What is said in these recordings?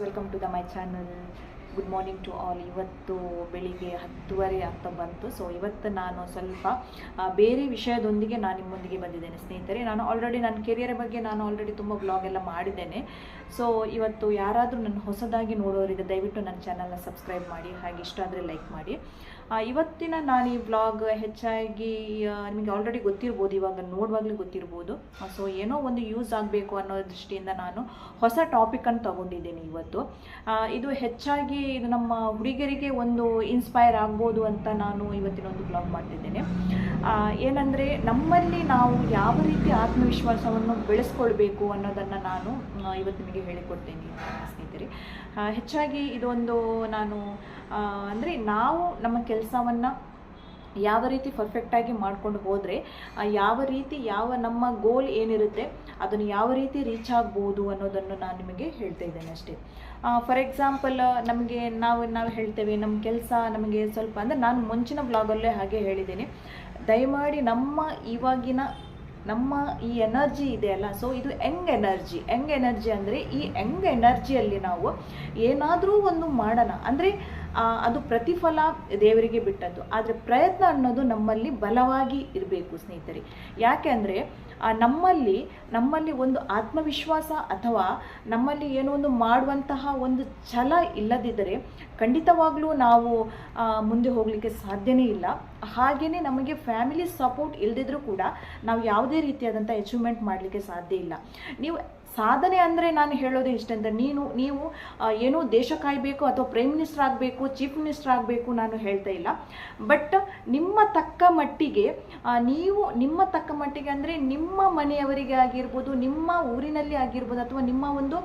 Welcome to the my channel good morning to all ಇವತ್ತು ಬೆಳಿಗ್ಗೆ ಹತ್ತುವರೆ ಆಗ್ತಾ ಬಂತು. ಸೊ ಇವತ್ತು ನಾನು ಸ್ವಲ್ಪ ಬೇರೆ ವಿಷಯದೊಂದಿಗೆ ನಾನು ನಿಮ್ಮೊಂದಿಗೆ ಬಂದಿದ್ದೇನೆ. ಸ್ನೇಹಿತರೆ, ನಾನು ಆಲ್ರೆಡಿ ನನ್ನ ಕೆರಿಯರ್ ಬಗ್ಗೆ ನಾನು ಆಲ್ರೆಡಿ ತುಂಬ ಬ್ಲಾಗ್ ಎಲ್ಲ ಮಾಡಿದ್ದೇನೆ. ಸೊ ಇವತ್ತು ಯಾರಾದರೂ ನನ್ನ ಹೊಸದಾಗಿ ನೋಡೋರಿಗೆ ದಯವಿಟ್ಟು ನನ್ನ ಚಾನಲ್ನ ಸಬ್ಸ್ಕ್ರೈಬ್ ಮಾಡಿ. ಹಾಗೆ ಇಷ್ಟ ಆದರೆ ಲೈಕ್ ಮಾಡಿ. ಇವತ್ತಿನ ನಾನು ಈ ವ್ಲಾಗ್ ಹೆಚ್ಚಾಗಿ ನಿಮಗೆ ಆಲ್ರೆಡಿ ಗೊತ್ತಿರ್ಬೋದು, ಇವಾಗ ನೋಡುವಾಗಲೇ ಗೊತ್ತಿರ್ಬೋದು. ಸೊ ಏನೋ ಒಂದು ಯೂಸ್ ಆಗಬೇಕು ಅನ್ನೋ ದೃಷ್ಟಿಯಿಂದ ನಾನು ಹೊಸ ಟಾಪಿಕನ್ನು ತಗೊಂಡಿದ್ದೇನೆ ಇವತ್ತು. ಇದು ಹೆಚ್ಚಾಗಿ ಇದು ನಮ್ಮ ಹುಡುಗರಿಗೆ ಒಂದು ಇನ್ಸ್ಪೈರ್ ಆಗ್ಬೋದು ಅಂತ ನಾನು ಇವತ್ತಿನ ಒಂದು ಬ್ಲಾಗ್ ಮಾಡ್ತಿದ್ದೇನೆ. ಏನಂದರೆ ನಮ್ಮಲ್ಲಿ ನಾವು ಯಾವ ರೀತಿ ಆತ್ಮವಿಶ್ವಾಸವನ್ನು ಬೆಳೆಸ್ಕೊಳ್ಬೇಕು ಅನ್ನೋದನ್ನು ನಾನು ಇವತ್ತು ನಿಮಗೆ ಹೇಳಿಕೊಡ್ತೇನೆ ಸ್ನೇಹಿತರೆ. ಹೆಚ್ಚಾಗಿ ಇದೊಂದು ನಾನು ಅಂದರೆ ನಾವು ನಮ್ಮ ಕೆಲಸವನ್ನು ಯಾವ ರೀತಿ ಪರ್ಫೆಕ್ಟಾಗಿ ಮಾಡ್ಕೊಂಡು ಹೋದರೆ ಯಾವ ರೀತಿ ಯಾವ ನಮ್ಮ ಗೋಲ್ ಏನಿರುತ್ತೆ, ಅದನ್ನು ಯಾವ ರೀತಿ ರೀಚ್ ಆಗ್ಬೋದು ಅನ್ನೋದನ್ನು ನಾನು ನಿಮಗೆ ಹೇಳ್ತಾ ಇದ್ದೇನೆ ಅಷ್ಟೇ. ಫಾರ್ ಎಕ್ಸಾಂಪಲ್ ನಮಗೆ ನಾವು ನಾವು ಹೇಳ್ತೇವೆ ನಮ್ಮ ಕೆಲಸ ನಮಗೆ ಸ್ವಲ್ಪ, ಅಂದರೆ ನಾನು ಮುಂಚಿನ ಬ್ಲಾಗಲ್ಲೇ ಹಾಗೆ ಹೇಳಿದ್ದೀನಿ. ದಯಮಾಡಿ ನಮ್ಮ ಇವಾಗಿನ, ನಮ್ಮ ಈ ಎನರ್ಜಿ ಇದೆಯಲ್ಲ ಸೊ ಇದು ಯಂಗ್ ಎನರ್ಜಿ ಯಂಗ್ ಎನರ್ಜಿ ಅಂದರೆ ಈ ಯಂಗ್ ಎನರ್ಜಿಯಲ್ಲಿ ನಾವು ಏನಾದರೂ ಒಂದು ಮಾಡೋಣ. ಅಂದರೆ ಅದು ಪ್ರತಿಫಲ ದೇವರಿಗೆ ಬಿಟ್ಟದ್ದು. ಆದರೆ ಪ್ರಯತ್ನ ಅನ್ನೋದು ನಮ್ಮಲ್ಲಿ ಬಲವಾಗಿ ಇರಬೇಕು ಸ್ನೇಹಿತರೆ. ಯಾಕೆ ಅಂದರೆ ನಮ್ಮಲ್ಲಿ ನಮ್ಮಲ್ಲಿ ಒಂದು ಆತ್ಮವಿಶ್ವಾಸ ಅಥವಾ ನಮ್ಮಲ್ಲಿ ಏನೋ ಒಂದು ಮಾಡುವಂತಹ ಒಂದು ಛಲ ಇಲ್ಲದಿದ್ದರೆ ಖಂಡಿತವಾಗ್ಲೂ ನಾವು ಮುಂದೆ ಹೋಗಲಿಕ್ಕೆ ಸಾಧ್ಯನೇ ಇಲ್ಲ. ಹಾಗೆಯೇ ನಮಗೆ ಫ್ಯಾಮಿಲಿ ಸಪೋರ್ಟ್ ಇಲ್ಲದಿದ್ರೂ ಕೂಡ ನಾವು ಯಾವುದೇ ರೀತಿಯಾದಂಥ ಅಚೀವ್ಮೆಂಟ್ ಮಾಡಲಿಕ್ಕೆ ಸಾಧ್ಯ ಇಲ್ಲ. ನೀವು ಸಾಧನೆ ಅಂದರೆ ನಾನು ಹೇಳೋದು ಇಷ್ಟ ಅಂದರೆ ನೀನು, ನೀವು ಏನೋ ದೇಶ ಕಾಯಬೇಕು ಅಥವಾ ಪ್ರೈಮ್ ಮಿನಿಸ್ಟರ್ ಆಗಬೇಕು ಚೀಫ್ ಮಿನಿಸ್ಟರ್ ಆಗಬೇಕು ನಾನು ಹೇಳ್ತಾ ಇಲ್ಲ. ಬಟ್ ನಿಮ್ಮ ತಕ್ಕ ಮಟ್ಟಿಗೆ ನೀವು ನಿಮ್ಮ ತಕ್ಕ ಮಟ್ಟಿಗೆ ಅಂದರೆ ನಿಮ್ಮ ಮನೆಯವರಿಗೆ ಆಗಿರ್ಬೋದು, ನಿಮ್ಮ ಊರಿನಲ್ಲಿ ಆಗಿರ್ಬೋದು ಅಥವಾ ನಿಮ್ಮ ಒಂದು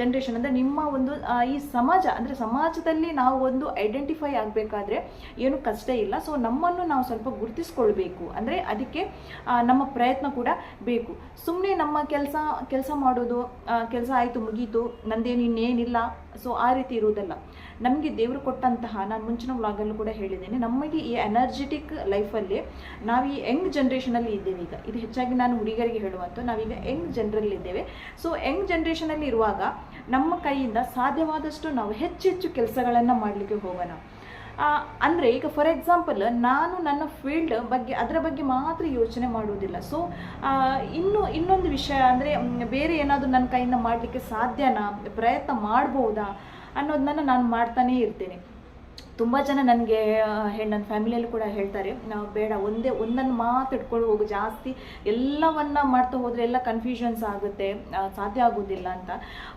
ಜನ್ರೇಷನ್ ಅಂದರೆ ನಿಮ್ಮ ಒಂದು ಈ ಸಮಾಜ ಅಂದರೆ ಸಮಾಜದಲ್ಲಿ ನಾವು ಒಂದು ಐಡೆಂಟಿಫೈ ಆಗಬೇಕಾದ್ರೆ ಏನು ಕಷ್ಟ ಇಲ್ಲ. ಸೊ ನಮ್ಮನ್ನು ನಾವು ಸ್ವಲ್ಪ ಗುರುತಿಸ್ಕೊಳ್ಬೇಕು. ಅಂದರೆ ಅದಕ್ಕೆ ನಮ್ಮ ಪ್ರಯತ್ನ ಕೂಡ ಬೇಕು. ಸುಮ್ಮನೆ ನಮ್ಮ ಕೆಲಸ ಕೆಲಸ ಮಾಡೋದು ಕೆಲಸ ಆಯಿತು, ಮುಗೀತು, ನಂದೇನು ಇನ್ನೇನಿಲ್ಲ. ಸೊ ಆ ರೀತಿ ಇರುವುದಲ್ಲ. ನಮಗೆ ದೇವರು ಕೊಟ್ಟಂತಹ, ನಾನು ಮುಂಚಿನ ವ್ಲಾಗಲ್ಲೂ ಕೂಡ ಹೇಳಿದ್ದೇನೆ, ನಮಗೆ ಈ ಎನರ್ಜೆಟಿಕ್ ಲೈಫಲ್ಲಿ ನಾವು ಈ ಯಂಗ್ ಜನ್ರೇಷನಲ್ಲಿ ಇದ್ದೇವೆ ಈಗ. ಇದು ಹೆಚ್ಚಾಗಿ ನಾನು ಹುಡುಗರಿಗೆ ಹೇಳುವಂಥ ನಾವೀಗ ಯಂಗ್ ಜನರಲ್ಲಿದ್ದೇವೆ ಸೊ ಯಂಗ್ ಜನ್ರೇಷನಲ್ಲಿ ಇರುವಾಗ ನಮ್ಮ ಕೈಯಿಂದ ಸಾಧ್ಯವಾದಷ್ಟು ನಾವು ಹೆಚ್ಚೆಚ್ಚು ಕೆಲಸಗಳನ್ನು ಮಾಡಲಿಕ್ಕೆ ಹೋಗೋಣ. ಅಂದರೆ ಈಗ ಫಾರ್ ಎಕ್ಸಾಂಪಲ್ ನಾನು ನನ್ನ ಫೀಲ್ಡ್ ಬಗ್ಗೆ, ಅದರ ಬಗ್ಗೆ ಮಾತ್ರ ಯೋಚನೆ ಮಾಡುವುದಿಲ್ಲ. ಸೊ ಇನ್ನು ಇನ್ನೊಂದು ವಿಷಯ ಅಂದರೆ ಬೇರೆ ಏನಾದರೂ ನನ್ನ ಕೈಯಿಂದ ಮಾಡಲಿಕ್ಕೆ ಸಾಧ್ಯನಾ, ಪ್ರಯತ್ನ ಮಾಡ್ಬೋದಾ ಅನ್ನೋದನ್ನ ನಾನು ಮಾಡ್ತಾನೇ ಇರ್ತೇನೆ. ತುಂಬ ಜನ ನನಗೆ ಹೆಣ್ಣು ನನ್ನ ಫ್ಯಾಮಿಲಿಯಲ್ಲಿ ಕೂಡ ಹೇಳ್ತಾರೆ ನಾವು ಬೇಡ, ಒಂದೇ ಒಂದನ್ನು ಮಾತು ಇಟ್ಕೊಂಡು ಹೋಗು, ಜಾಸ್ತಿ ಎಲ್ಲವನ್ನ ಮಾಡ್ತಾ ಹೋದರೆ ಎಲ್ಲ ಕನ್ಫ್ಯೂಷನ್ಸ್ ಆಗುತ್ತೆ ಸಾಧ್ಯ ಆಗೋದಿಲ್ಲ ಅಂತ.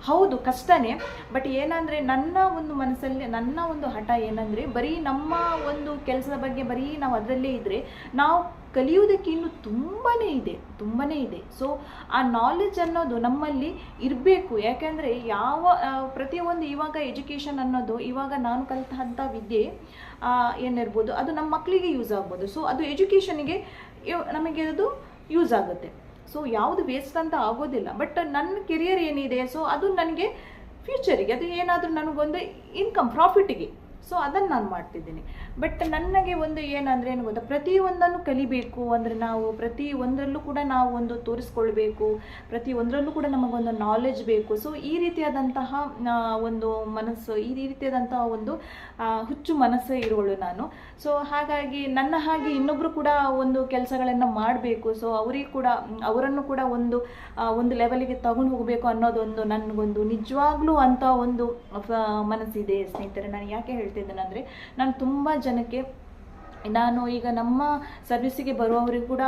ಹೌದು, ಕಷ್ಟನೇ ಬಟ್ ಏನಂದರೆ ನನ್ನ ಒಂದು ಮನಸ್ಸಲ್ಲಿ, ನನ್ನ ಒಂದು ಹಠ ಏನಂದರೆ ಬರೀ ನಮ್ಮ ಒಂದು ಕೆಲಸದ ಬಗ್ಗೆ ಬರೀ ನಾವು ಅದರಲ್ಲೇ ಇದ್ದರೆ ನಾವು ಕಲಿಯುವುದಕ್ಕೆ ಇನ್ನು ತುಂಬಾ ಇದೆ ತುಂಬಾ ಇದೆ. ಸೊ ಆ ನಾಲೆಜ್ ಅನ್ನೋದು ನಮ್ಮಲ್ಲಿ ಇರಬೇಕು. ಯಾಕೆಂದರೆ ಯಾವ ಪ್ರತಿಯೊಂದು ಇವಾಗ ಎಜುಕೇಷನ್ ಅನ್ನೋದು, ಇವಾಗ ನಾನು ಕಲಿತಂಥ ವಿದ್ಯೆ ಏನಿರ್ಬೋದು, ಅದು ನಮ್ಮ ಮಕ್ಕಳಿಗೆ ಯೂಸ್ ಆಗ್ಬೋದು. ಸೊ ಅದು ಎಜುಕೇಷನಿಗೆ ನಮಗೆ ಅದು ಯೂಸ್ ಆಗುತ್ತೆ. ಸೊ ಯಾವುದು ವೇಸ್ಟ್ ಅಂತ ಆಗೋದಿಲ್ಲ. ಬಟ್ ನನ್ನ ಕೆರಿಯರ್ ಏನಿದೆ ಸೊ ಅದು ನನಗೆ ಫ್ಯೂಚರಿಗೆ ಅದು ಏನಾದರೂ ನನಗೊಂದು ಇನ್ಕಮ್ ಪ್ರಾಫಿಟಿಗೆ ಸೊ ಅದನ್ನು ನಾನು ಮಾಡ್ತಿದ್ದೀನಿ. ಬಟ್ ನನಗೆ ಒಂದು ಏನಂದರೆ ಏನು ಗೊತ್ತಾ? ಪ್ರತಿಯೊಂದನ್ನು ಕಲಿಬೇಕು ಅಂದರೆ ನಾವು ಪ್ರತಿ ಒಂದರಲ್ಲೂ ಕೂಡ ನಾವು ಒಂದು ತೋರಿಸ್ಕೊಳ್ಬೇಕು. ಪ್ರತಿ ಒಂದರಲ್ಲೂ ಕೂಡ ನಮಗೊಂದು ನಾಲೆಜ್ ಬೇಕು. ಸೊ ಈ ರೀತಿಯಾದಂತಹ ಒಂದು ಮನಸ್ಸು, ಈ ರೀತಿಯಾದಂತಹ ಒಂದು ಹುಚ್ಚು ಮನಸ್ಸು ಇರೋಳು ನಾನು. ಸೊ ಹಾಗಾಗಿ ನನ್ನ ಹಾಗೆ ಇನ್ನೊಬ್ಬರು ಕೂಡ ಒಂದು ಕೆಲಸಗಳನ್ನು ಮಾಡಬೇಕು. ಸೊ ಅವರಿಗೆ ಕೂಡ, ಅವರನ್ನು ಕೂಡ ಒಂದು ಒಂದು ಲೆವೆಲಿಗೆ ತಗೊಂಡು ಹೋಗಬೇಕು ಅನ್ನೋದೊಂದು ನನಗೊಂದು ನಿಜವಾಗ್ಲೂ ಅಂತ ಒಂದು ಮನಸ್ಸಿದೆ ಸ್ನೇಹಿತರೆ. ನಾನು ಯಾಕೆ ಹೇಳ್ತಿದ್ದೇನೆ ಅಂದರೆ ನಾನು ತುಂಬ ಜನಕ್ಕೆ ನಾನು ಈಗ ನಮ್ಮ ಸರ್ವಿಸಿಗೆ ಬರುವವರಿಗೆ ಕೂಡ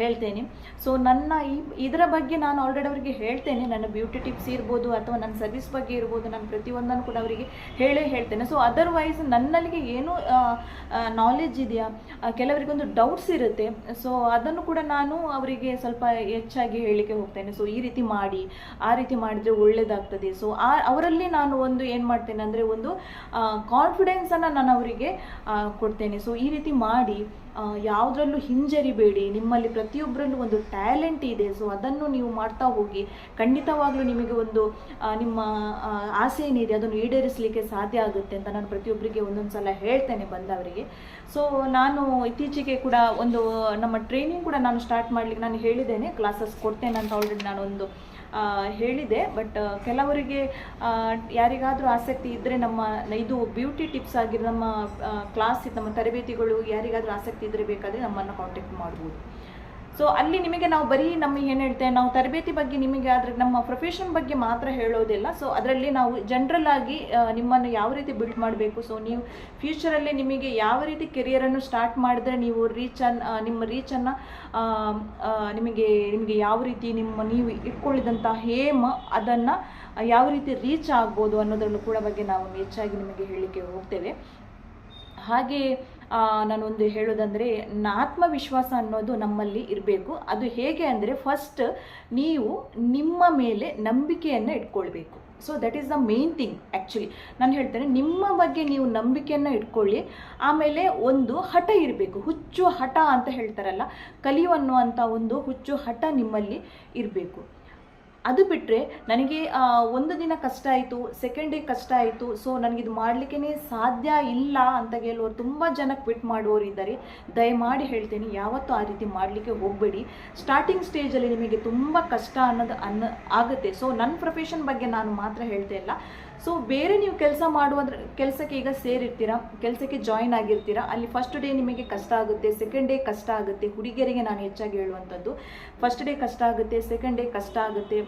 ಹೇಳ್ತೇನೆ. ಸೊ ನನ್ನ ಈ, ಇದರ ಬಗ್ಗೆ ನಾನು ಆಲ್ರೆಡಿ ಅವರಿಗೆ ಹೇಳ್ತೇನೆ. ನನ್ನ ಬ್ಯೂಟಿ ಟಿಪ್ಸ್ ಇರ್ಬೋದು ಅಥವಾ ನನ್ನ ಸರ್ವಿಸ್ ಬಗ್ಗೆ ಇರ್ಬೋದು ನಾನು ಪ್ರತಿಯೊಂದನ್ನು ಕೂಡ ಅವರಿಗೆ ಹೇಳೇ ಹೇಳ್ತೇನೆ. ಸೊ ಅದರ್ವೈಸ್ ನನ್ನಲ್ಲಿಗೆ ಏನು ನಾಲೆಜ್ ಇದೆಯಾ? ಕೆಲವರಿಗೊಂದು ಡೌಟ್ಸ್ ಇರುತ್ತೆ. ಸೊ ಅದನ್ನು ಕೂಡ ನಾನು ಅವರಿಗೆ ಸ್ವಲ್ಪ ಹೆಚ್ಚಾಗಿ ಹೇಳಲಿಕ್ಕೆ ಹೋಗ್ತೇನೆ. ಸೊ ಈ ರೀತಿ ಮಾಡಿ, ಆ ರೀತಿ ಮಾಡಿದರೆ ಒಳ್ಳೆಯದಾಗ್ತದೆ ಸೊ ಆ, ಅವರಲ್ಲಿ ನಾನು ಒಂದು ಏನು ಮಾಡ್ತೇನೆ ಅಂದರೆ ಒಂದು ಕಾನ್ಫಿಡೆನ್ಸನ್ನು ನಾನು ಅವರಿಗೆ ಕೊಡ್ತೇನೆ. ಸೊ ಈ ರೀತಿ ಮಾಡಿ ಯಾವುದರಲ್ಲೂ ಹಿಂಜರಿಬೇಡಿ. ನಿಮ್ಮಲ್ಲಿ ಪ್ರತಿಯೊಬ್ಬರಲ್ಲೂ ಒಂದು ಟ್ಯಾಲೆಂಟ್ ಇದೆ. ಸೊ ಅದನ್ನು ನೀವು ಮಾಡ್ತಾ ಹೋಗಿ. ಖಂಡಿತವಾಗ್ಲೂ ನಿಮಗೆ ಒಂದು ನಿಮ್ಮ ಆಸೆ ಏನಿದೆ ಅದನ್ನು ಈಡೇರಿಸಲಿಕ್ಕೆ ಸಾಧ್ಯ ಆಗುತ್ತೆ ಅಂತ ನಾನು ಪ್ರತಿಯೊಬ್ಬರಿಗೆ ಒಂದೊಂದು ಸಲ ಹೇಳ್ತೇನೆ ಬಂದವರಿಗೆ. ಸೊ ನಾನು ಇತ್ತೀಚೆಗೆ ಕೂಡ ಒಂದು, ನಮ್ಮ ಟ್ರೈನಿಂಗ್ ಕೂಡ ನಾನು ಸ್ಟಾರ್ಟ್ ಮಾಡಲಿಕ್ಕೆ ನಾನು ಹೇಳಿದ್ದೇನೆ. ಕ್ಲಾಸಸ್ ಕೊಡ್ತೇನೆ ಅಂತ ಆಲ್ರೆಡಿ ನಾನೊಂದು ಹೇಳಿದೆ. ಬಟ್ ಕೆಲವರಿಗೆ ಯಾರಿಗಾದರೂ ಆಸಕ್ತಿ ಇದ್ದರೆ ನಮ್ಮ, ಇದು ಬ್ಯೂಟಿ ಟಿಪ್ಸ್ ಆಗಿರೋ ನಮ್ಮ ಕ್ಲಾಸ್ ನಮ್ಮ ತರಬೇತಿಗಳು ಯಾರಿಗಾದರೂ ಆಸಕ್ತಿ ಇದ್ದರೆ ಬೇಕಾದರೆ ನಮ್ಮನ್ನು ಕಾಂಟ್ಯಾಕ್ಟ್ ಮಾಡ್ಬೋದು. ಸೊ ಅಲ್ಲಿ ನಿಮಗೆ ನಾವು ಬರೀ ನಮಗೆ ಏನು ಹೇಳ್ತೇವೆ ನಾವು ತರಬೇತಿ ಬಗ್ಗೆ ನಿಮಗೆ ಆದರೆ ನಮ್ಮ ಪ್ರೊಫೆಷನ್ ಬಗ್ಗೆ ಮಾತ್ರ ಹೇಳೋದಿಲ್ಲ. ಸೊ ಅದರಲ್ಲಿ ನಾವು ಜನರಲ್ ಆಗಿ ನಿಮ್ಮನ್ನು ಯಾವ ರೀತಿ ಬಿಲ್ಡ್ ಮಾಡಬೇಕು? ಸೊ ನೀವು ಫ್ಯೂಚರಲ್ಲಿ ನಿಮಗೆ ಯಾವ ರೀತಿ ಕೆರಿಯರನ್ನು ಸ್ಟಾರ್ಟ್ ಮಾಡಿದ್ರೆ ನೀವು ರೀಚನ್ ನಿಮ್ಮ ರೀಚನ್ನು ನಿಮಗೆ ನಿಮಗೆ ಯಾವ ರೀತಿ ನಿಮ್ಮ ನೀವು ಇಟ್ಕೊಳ್ಳಿದಂಥ ಹೇಮ್ ಅದನ್ನು ಯಾವ ರೀತಿ ರೀಚ್ ಆಗ್ಬೋದು ಅನ್ನೋದನ್ನು ಕೂಡ ಬಗ್ಗೆ ನಾವು ಹೆಚ್ಚಾಗಿ ನಿಮಗೆ ಹೇಳಲಿಕ್ಕೆ ಹೋಗ್ತೇವೆ. ಹಾಗೆ ಆ, ನಾನೊಂದು ಹೇಳೋದಂದರೆ ಆತ್ಮವಿಶ್ವಾಸ ಅನ್ನೋದು ನಮ್ಮಲ್ಲಿ ಇರಬೇಕು. ಅದು ಹೇಗೆ ಅಂದರೆ ಫಸ್ಟ್ ನೀವು ನಿಮ್ಮ ಮೇಲೆ ನಂಬಿಕೆಯನ್ನು ಇಟ್ಕೊಳ್ಬೇಕು. So that is the main thing actually ನಾನು ಹೇಳ್ತೇನೆ, ನಿಮ್ಮ ಬಗ್ಗೆ ನೀವು ನಂಬಿಕೆಯನ್ನು ಇಟ್ಕೊಳ್ಳಿ. ಆಮೇಲೆ ಒಂದು ಹಠ ಇರಬೇಕು. ಹುಚ್ಚು ಹಠ ಅಂತ ಹೇಳ್ತಾರಲ್ಲ ಕಲಿಯುವನ್ನುವಂಥ ಒಂದು ಹುಚ್ಚು ಹಠ ನಿಮ್ಮಲ್ಲಿ ಇರಬೇಕು. ಅದು ಬಿಟ್ಟರೆ ನನಗೆ ಒಂದು ದಿನ ಕಷ್ಟ ಆಯಿತು ಸೆಕೆಂಡ್ ಡೇ ಕಷ್ಟ ಆಯಿತು ಸೊ ನನಗಿದು ಮಾಡಲಿಕ್ಕೇ ಸಾಧ್ಯ ಇಲ್ಲ ಅಂತ ಹೇಳುವರು ತುಂಬ ಜನ ಕ್ವಿಟ್ ಮಾಡುವವರು ಇದ್ದಾರೆ. ದಯಮಾಡಿ ಹೇಳ್ತೇನೆ, ಯಾವತ್ತೂ ಆ ರೀತಿ ಮಾಡಲಿಕ್ಕೆ ಹೋಗಬೇಡಿ. ಸ್ಟಾರ್ಟಿಂಗ್ ಸ್ಟೇಜಲ್ಲಿ ನಿಮಗೆ ತುಂಬ ಕಷ್ಟ ಅನ್ನೋದು ಅನ್ನ, ಆಗುತ್ತೆ. ಸೊ ನನ್ನ ಪ್ರೊಫೆಷನ್ ಬಗ್ಗೆ ನಾನು ಮಾತ್ರ ಹೇಳ್ತಾ ಇಲ್ಲ. ಸೊ ಬೇರೆ ನೀವು ಕೆಲಸ ಮಾಡುವುದ್ರ, ಕೆಲಸಕ್ಕೆ ಈಗ ಸೇರಿರ್ತೀರಾ? ಕೆಲಸಕ್ಕೆ ಜಾಯಿನ್ ಆಗಿರ್ತೀರಾ? ಅಲ್ಲಿ ಫಸ್ಟ್ ಡೇ ನಿಮಗೆ ಕಷ್ಟ ಆಗುತ್ತೆ ಸೆಕೆಂಡ್ ಡೇ ಕಷ್ಟ ಆಗುತ್ತೆ. ಹುಡುಗಿಯರಿಗೆ ನಾನು ಹೆಚ್ಚಾಗಿ ಹೇಳುವಂಥದ್ದು ಫಸ್ಟ್ ಡೇ ಕಷ್ಟ ಆಗುತ್ತೆ ಸೆಕೆಂಡ್ ಡೇ ಕಷ್ಟ ಆಗುತ್ತೆ.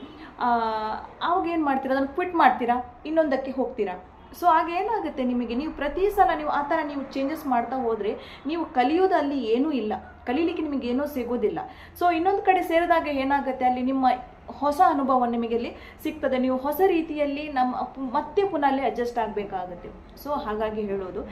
ಆವಾಗ ಏನು ಮಾಡ್ತೀರಾ? ಅದನ್ನು ಕ್ವಿಟ್ ಮಾಡ್ತೀರಾ? ಇನ್ನೊಂದಕ್ಕೆ ಹೋಗ್ತೀರಾ? ಸೊ ಏನಾಗುತ್ತೆ ನಿಮಗೆ? ನೀವು ಪ್ರತಿ ಸಲ ನೀವು ಆ ಥರ ನೀವು ಚೇಂಜಸ್ ಮಾಡ್ತಾ ಹೋದರೆ, ನೀವು ಕಲಿಯೋದು ಅಲ್ಲಿ ಏನೂ ಇಲ್ಲ. ಕಲೀಲಿಕ್ಕೆ ಏನೋ ಸಿಗೋದಿಲ್ಲ. ಸೊ ಇನ್ನೊಂದು ಕಡೆ ಸೇರಿದಾಗ ಏನಾಗುತ್ತೆ? ಅಲ್ಲಿ ನಿಮ್ಮ ಹೊಸ ಅನುಭವ ನಿಮಗೆ ಇಲ್ಲಿ ಸಿಗ್ತದೆ. ನೀವು ಹೊಸ ರೀತಿಯಲ್ಲಿ ನಮ್ಮ ಮತ್ತೆ ಪುನಃ ಅಡ್ಜಸ್ಟ್ ಆಗಬೇಕಾಗುತ್ತೆ. ಸೊ ಹಾಗಾಗಿ ಹೇಳೋದು,